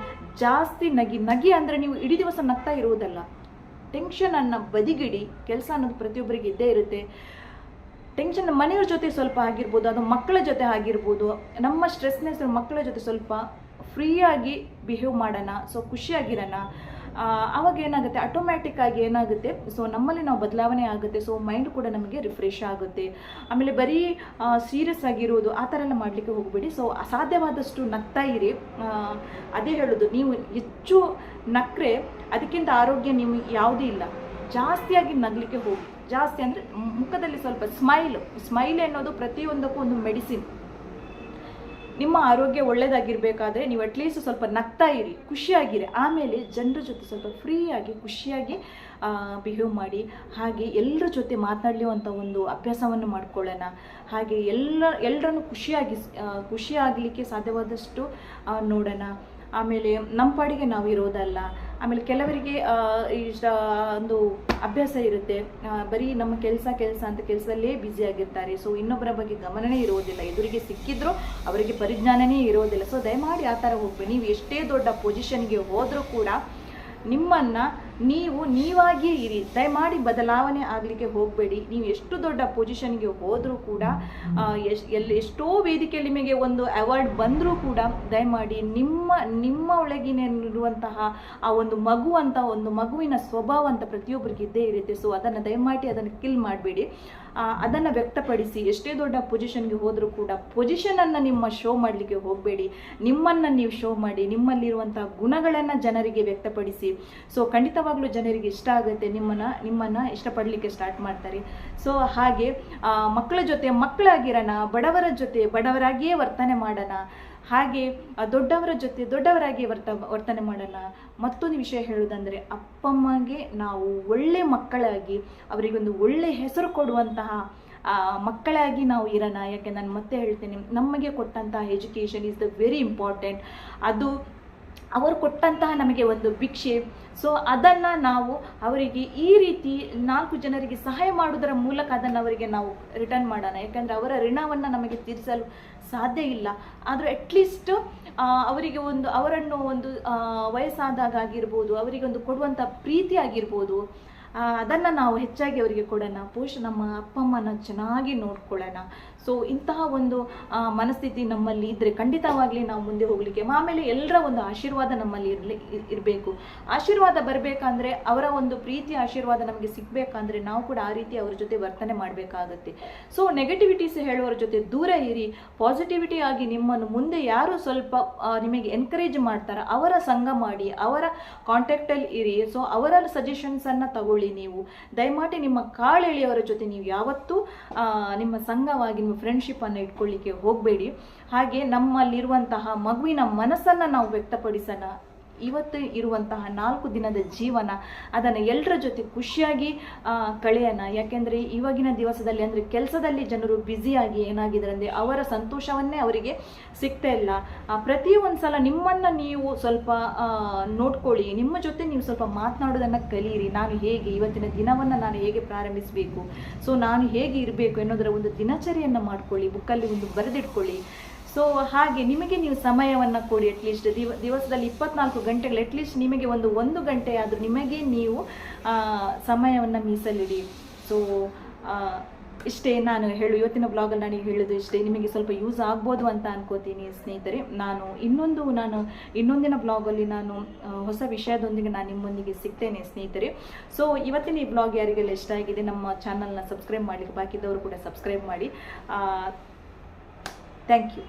ಜಾಸ್ತಿ ನಗಿ ನಗಿ ಅಂದರೆ ನೀವು ಇಡೀ ದಿವಸ ನಗ್ತಾ ಇರುವುದಲ್ಲ. ಟೆನ್ಷನನ್ನು ಬದಿಗಿಡಿ, ಕೆಲಸ ಅನ್ನೋದು ಪ್ರತಿಯೊಬ್ಬರಿಗೆ ಇದ್ದೇ ಇರುತ್ತೆ. ಟೆನ್ಷನ್ ಮನೆಯವ್ರ ಜೊತೆ ಸ್ವಲ್ಪ ಆಗಿರ್ಬೋದು, ಅದು ಮಕ್ಕಳ ಜೊತೆ ಆಗಿರ್ಬೋದು, ನಮ್ಮ ಸ್ಟ್ರೆಸ್ನೆಸ್ ಮಕ್ಕಳ ಜೊತೆ ಸ್ವಲ್ಪ ಫ್ರೀಯಾಗಿ ಬಿಹೇವ್ ಮಾಡೋಣ, ಸೊ ಖುಷಿಯಾಗಿರೋಣ. ಆವಾಗ ಏನಾಗುತ್ತೆ? ಆಟೋಮ್ಯಾಟಿಕ್ ಆಗಿ ಏನಾಗುತ್ತೆ? ಸೊ ನಮ್ಮಲ್ಲಿ ನಾವು ಬದಲಾವಣೆ ಆಗುತ್ತೆ. ಸೊ ಮೈಂಡ್ ಕೂಡ ನಮಗೆ ರಿಫ್ರೆಶ್ ಆಗುತ್ತೆ. ಆಮೇಲೆ ಬರೀ ಸೀರಿಯಸ್ ಆಗಿರೋದು ಆ ಥರ ಎಲ್ಲ ಮಾಡಲಿಕ್ಕೆ ಹೋಗಬೇಡಿ. ಸೊ ಅಸಾಧ್ಯವಾದಷ್ಟು ನಗ್ತಾ ಇರಿ. ಅದೇ ಹೇಳೋದು, ನೀವು ಹೆಚ್ಚು ನಕ್ರೆ ಅದಕ್ಕಿಂತ ಆರೋಗ್ಯ ನಿಮಗೆ ಯಾವುದೂ ಇಲ್ಲ. ಜಾಸ್ತಿಯಾಗಿ ನಗಲಿಕ್ಕೆ ಹೋಗಿ. ಜಾಸ್ತಿ ಅಂದರೆ ಮುಖದಲ್ಲಿ ಸ್ವಲ್ಪ ಸ್ಮೈಲ್ ಸ್ಮೈಲ್ ಅನ್ನೋದು ಪ್ರತಿಯೊಂದಕ್ಕೂ ಒಂದು ಮೆಡಿಸಿನ್ ನಿಮ್ಮ ಆರೋಗ್ಯ ಒಳ್ಳೆಯದಾಗಿರಬೇಕಾದ್ರೆ ನೀವು ಅಟ್ಲೀಸ್ಟ್ ಸ್ವಲ್ಪ ನಗ್ತಾ ಇರಿ, ಖುಷಿಯಾಗಿರಿ. ಆಮೇಲೆ ಜನರ ಜೊತೆ ಸ್ವಲ್ಪ ಫ್ರೀಯಾಗಿ, ಖುಷಿಯಾಗಿ ಬಿಹೇವ್ ಮಾಡಿ. ಹಾಗೆ ಎಲ್ಲರ ಜೊತೆ ಮಾತನಾಡಲಿವಂಥ ಒಂದು ಅಭ್ಯಾಸವನ್ನು ಮಾಡ್ಕೊಳ್ಳೋಣ. ಹಾಗೆ ಎಲ್ಲ ಎಲ್ಲರನ್ನು ಖುಷಿಯಾಗಿ ಖುಷಿಯಾಗಲಿಕ್ಕೆ ಸಾಧ್ಯವಾದಷ್ಟು ನೋಡೋಣ. ಆಮೇಲೆ ನಮ್ಮ ಪಾಡಿಗೆ ನಾವು ಇರೋದಲ್ಲ ಆಮೇಲೆ ಕೆಲವರಿಗೆ ಇಷ್ಟ ಒಂದು ಅಭ್ಯಾಸ ಇರುತ್ತೆ. ಬರೀ ನಮ್ಮ ಕೆಲಸ ಕೆಲಸ ಅಂತ ಕೆಲಸದಲ್ಲೇ ಆಗಿರ್ತಾರೆ. ಸೊ ಇನ್ನೊಬ್ಬರ ಬಗ್ಗೆ ಗಮನನೇ ಇರೋದಿಲ್ಲ. ಎದುರಿಗೆ ಸಿಕ್ಕಿದ್ರು ಅವರಿಗೆ ಪರಿಜ್ಞಾನನೇ ಇರೋದಿಲ್ಲ. ಸೊ ದಯಮಾಡಿ ಆ ಥರ ಹೋಗ್ಬೇಡಿ. ನೀವು ಎಷ್ಟೇ ದೊಡ್ಡ ಪೊಸಿಷನ್ಗೆ ಹೋದರೂ ಕೂಡ ನಿಮ್ಮನ್ನು ನೀವು ನೀವಾಗಿಯೇ ಇರಿ. ದಯಮಾಡಿ ಬದಲಾವಣೆ ಆಗಲಿಕ್ಕೆ ಹೋಗಬೇಡಿ. ನೀವು ಎಷ್ಟು ದೊಡ್ಡ ಪೊಸಿಷನ್ಗೆ ಹೋದರೂ ಕೂಡ ಎಲ್ಲಿ ಎಷ್ಟೋ ವೇದಿಕೆಯಲ್ಲಿ ನಿಮಗೆ ಒಂದು ಅವಾರ್ಡ್ ಬಂದರೂ ಕೂಡ ದಯಮಾಡಿ ನಿಮ್ಮ ನಿಮ್ಮ ಒಳಗಿನಿರುವಂತಹ ಆ ಒಂದು ಮಗು ಅಂತ ಒಂದು ಮಗುವಿನ ಸ್ವಭಾವ ಅಂತ ಪ್ರತಿಯೊಬ್ಬರಿಗೆ ಇದ್ದೇ ಇರುತ್ತೆ. ಸೊ ಅದನ್ನು ದಯಮಾಡಿ ಅದನ್ನು ಕಿಲ್ ಮಾಡಬೇಡಿ. ಅದನ್ನು ವ್ಯಕ್ತಪಡಿಸಿ ಎಷ್ಟೇ ದೊಡ್ಡ ಪೊಸಿಷನ್ಗೆ ಹೋದರೂ ಕೂಡ ಪೊಸಿಷನನ್ನು ನಿಮ್ಮ ಶೋ ಮಾಡಲಿಕ್ಕೆ ಹೋಗಬೇಡಿ. ನಿಮ್ಮನ್ನು ನೀವು ಶೋ ಮಾಡಿ ನಿಮ್ಮಲ್ಲಿರುವಂಥ ಗುಣಗಳನ್ನು ಜನರಿಗೆ ವ್ಯಕ್ತಪಡಿಸಿ. ಸೊ ಖಂಡಿತವಾಗ್ಲೂ ಜನರಿಗೆ ಇಷ್ಟ ಆಗುತ್ತೆ, ನಿಮ್ಮನ್ನು ನಿಮ್ಮನ್ನು ಇಷ್ಟಪಡಲಿಕ್ಕೆ ಸ್ಟಾರ್ಟ್ ಮಾಡ್ತಾರೆ. ಸೊ ಹಾಗೆ ಮಕ್ಕಳ ಜೊತೆ ಮಕ್ಕಳಾಗಿರೋಣ, ಬಡವರ ಜೊತೆ ಬಡವರಾಗಿಯೇ ವರ್ತನೆ ಮಾಡೋಣ. ಹಾಗೆ ದೊಡ್ಡವರ ಜೊತೆ ದೊಡ್ಡವರಾಗಿ ವರ್ತ ವರ್ತನೆ ಮಾಡೋಣ ಮತ್ತೊಂದು ವಿಷಯ ಹೇಳುವುದಂದರೆ ಅಪ್ಪಮ್ಮಗೆ ನಾವು ಒಳ್ಳೆ ಮಕ್ಕಳಾಗಿ ಅವರಿಗೊಂದು ಒಳ್ಳೆ ಹೆಸರು ಕೊಡುವಂತಹ ಮಕ್ಕಳಾಗಿ ನಾವು ಇರೋಣ. ಯಾಕೆ, ನಾನು ಮತ್ತೆ ಹೇಳ್ತೇನೆ ನಮಗೆ ಕೊಟ್ಟಂತಹ education is the very important ಅದು ಅವರು ಕೊಟ್ಟಂತಹ ನಮಗೆ ಒಂದು ಭಿಕ್ಷೆ. ಸೊ ಅದನ್ನು ನಾವು ಅವರಿಗೆ ಈ ರೀತಿ ನಾಲ್ಕು ಜನರಿಗೆ ಸಹಾಯ ಮಾಡುವುದರ ಮೂಲಕ ಅದನ್ನು ಅವರಿಗೆ ನಾವು ರಿಟರ್ನ್ ಮಾಡೋಣ. ಯಾಕಂದರೆ ಅವರ ಋಣವನ್ನು ನಮಗೆ ತೀರಿಸಲು ಸಾಧ್ಯ ಇಲ್ಲ. ಆದರೂ ಅಟ್ಲೀಸ್ಟ್ ಅವರಿಗೆ ಒಂದು, ಅವರನ್ನು ಒಂದು ವಯಸ್ಸಾದಾಗ ಆಗಿರ್ಬೋದು, ಅವರಿಗೆ ಒಂದು ಕೊಡುವಂಥ ಪ್ರೀತಿ ಆಗಿರ್ಬೋದು ಅದನ್ನು ನಾವು ಹೆಚ್ಚಾಗಿ ಅವರಿಗೆ ಕೊಡೋಣ. ಪೋಷ, ನಮ್ಮ ಅಪ್ಪ ಅಮ್ಮನ ಚೆನ್ನಾಗಿ ನೋಡ್ಕೊಳ್ಳೋಣ. ಸೊ ಇಂತಹ ಒಂದು ಮನಸ್ಥಿತಿ ನಮ್ಮಲ್ಲಿ ಇದ್ದರೆ ಖಂಡಿತವಾಗಲಿ ನಾವು ಮುಂದೆ ಹೋಗಲಿಕ್ಕೆ ಆಮೇಲೆ ಎಲ್ಲರ ಒಂದು ಆಶೀರ್ವಾದ ನಮ್ಮಲ್ಲಿ ಇರಲಿ ಇರಬೇಕು. ಆಶೀರ್ವಾದ ಬರಬೇಕಂದ್ರೆ, ಅವರ ಒಂದು ಪ್ರೀತಿ ಆಶೀರ್ವಾದ ನಮಗೆ ಸಿಗಬೇಕಂದ್ರೆ ನಾವು ಕೂಡ ಆ ರೀತಿ ಅವರ ಜೊತೆ ವರ್ತನೆ ಮಾಡಬೇಕಾಗುತ್ತೆ. ಸೊ ನೆಗೆಟಿವಿಟೀಸ್ ಹೇಳುವವರ ಜೊತೆ ದೂರ ಇರಿ ಪಾಸಿಟಿವಿಟಿ ಆಗಿ ನಿಮ್ಮನ್ನು ಮುಂದೆ ಯಾರು ಸ್ವಲ್ಪ ನಿಮಗೆ ಎನ್ಕರೇಜ್ ಮಾಡ್ತಾರೋ, ಅವರ ಸಂಘ ಮಾಡಿ, ಅವರ ಕಾಂಟ್ಯಾಕ್ಟಲ್ಲಿ ಇರಿ. ಸೊ ಅವರ ಸಜೆಷನ್ಸನ್ನು ತಗೊಳ್ಳಿ ನೀವು. ದಯಮಾಡಿ ನಿಮ್ಮ ಕಾಳೆಳೆಯವರ ಜೊತೆ ನೀವು ಯಾವತ್ತೂ ನಿಮ್ಮ ಸಂಘವಾಗಿ ನಿಮ್ಮ ಫ್ರೆಂಡ್ಶಿಪ್ಪನ್ನು ಇಟ್ಕೊಳ್ಳಿಕ್ಕೆ ಹೋಗಬೇಡಿ. ಹಾಗೆ ನಮ್ಮಲ್ಲಿರುವಂತಹ ಮಗುವಿನ ಮನಸ್ಸನ್ನು ನಾವು ವ್ಯಕ್ತಪಡಿಸೋಣ. ಇವತ್ತು ಇರುವಂತಹ ನಾಲ್ಕು ದಿನದ ಜೀವನ, ಅದನ್ನು ಎಲ್ಲರ ಜೊತೆ ಖುಷಿಯಾಗಿ ಕಳೆಯೋಣ. ಯಾಕೆಂದರೆ ಇವಾಗಿನ ದಿವಸದಲ್ಲಿ ಅಂದರೆ ಕೆಲಸದಲ್ಲಿ ಜನರು ಬ್ಯುಸಿಯಾಗಿ ಏನಾಗಿದ್ದಾರೆ ಅಂದರೆ ಅವರ ಸಂತೋಷವನ್ನೇ ಅವರಿಗೆ ಸಿಗ್ತಾ ಇಲ್ಲ. ಪ್ರತಿ ಒಂದು ಸಲ ನಿಮ್ಮನ್ನು ನೀವು ಸ್ವಲ್ಪ ನೋಡ್ಕೊಳ್ಳಿ. ನಿಮ್ಮ ಜೊತೆ ನೀವು ಸ್ವಲ್ಪ ಮಾತನಾಡೋದನ್ನು ಕಲಿಯಿರಿ ನಾನು ಹೇಗೆ ಇವತ್ತಿನ ದಿನವನ್ನು ನಾನು ಹೇಗೆ ಪ್ರಾರಂಭಿಸಬೇಕು? ಸೊ, ನಾನು ಹೇಗೆ ಇರಬೇಕು ಅನ್ನೋದರ ಒಂದು ದಿನಚರಿಯನ್ನು ಮಾಡ್ಕೊಳ್ಳಿ. ಬುಕ್ಕಲ್ಲಿ ಒಂದು ಬರೆದಿಟ್ಕೊಳ್ಳಿ. ಸೊ ಹಾಗೆ ನಿಮಗೆ ನೀವು ಸಮಯವನ್ನು ಕೊಡಿ ಅಟ್ಲೀಸ್ಟ್ ದಿವ, ದಿವಸದಲ್ಲಿ ಇಪ್ಪತ್ನಾಲ್ಕು ಗಂಟೆಗಳು ಅಟ್ಲೀಸ್ಟ್ ನಿಮಗೆ ಒಂದು ಒಂದು ಗಂಟೆ ಆದರೂ ನಿಮಗೆ ನೀವು ಸಮಯವನ್ನು ಮೀಸಲಿಡಿ. ಸೊ ಇಷ್ಟೇ ನಾನು ಹೇಳು, ಇವತ್ತಿನ ಬ್ಲಾಗಲ್ಲಿ ನನಗೆ ಹೇಳೋದು ಇಷ್ಟೇ. ನಿಮಗೆ ಸ್ವಲ್ಪ ಯೂಸ್ ಆಗ್ಬೋದು ಅಂತ ಅನ್ಕೋತೀನಿ ಸ್ನೇಹಿತರೆ. ನಾನು ಇನ್ನೊಂದು, ನಾನು ಇನ್ನೊಂದಿನ ಬ್ಲಾಗಲ್ಲಿ ನಾನು ಹೊಸ ವಿಷಯದೊಂದಿಗೆ ನಾನು ನಿಮ್ಮೊಂದಿಗೆ ಸಿಗ್ತೇನೆ ಸ್ನೇಹಿತರೆ. ಸೊ ಇವತ್ತಿನ ಈ ಬ್ಲಾಗ್ ಯಾರಿಗೆಲ್ಲ ಇಷ್ಟ ಆಗಿದೆ, ನಮ್ಮ ಚಾನಲ್ನ ಸಬ್ಸ್ಕ್ರೈಬ್ ಮಾಡಲಿಕ್ಕೆ ಬಾಕಿದ್ದವರು ಕೂಡ ಸಬ್ಸ್ಕ್ರೈಬ್ ಮಾಡಿ. Thank you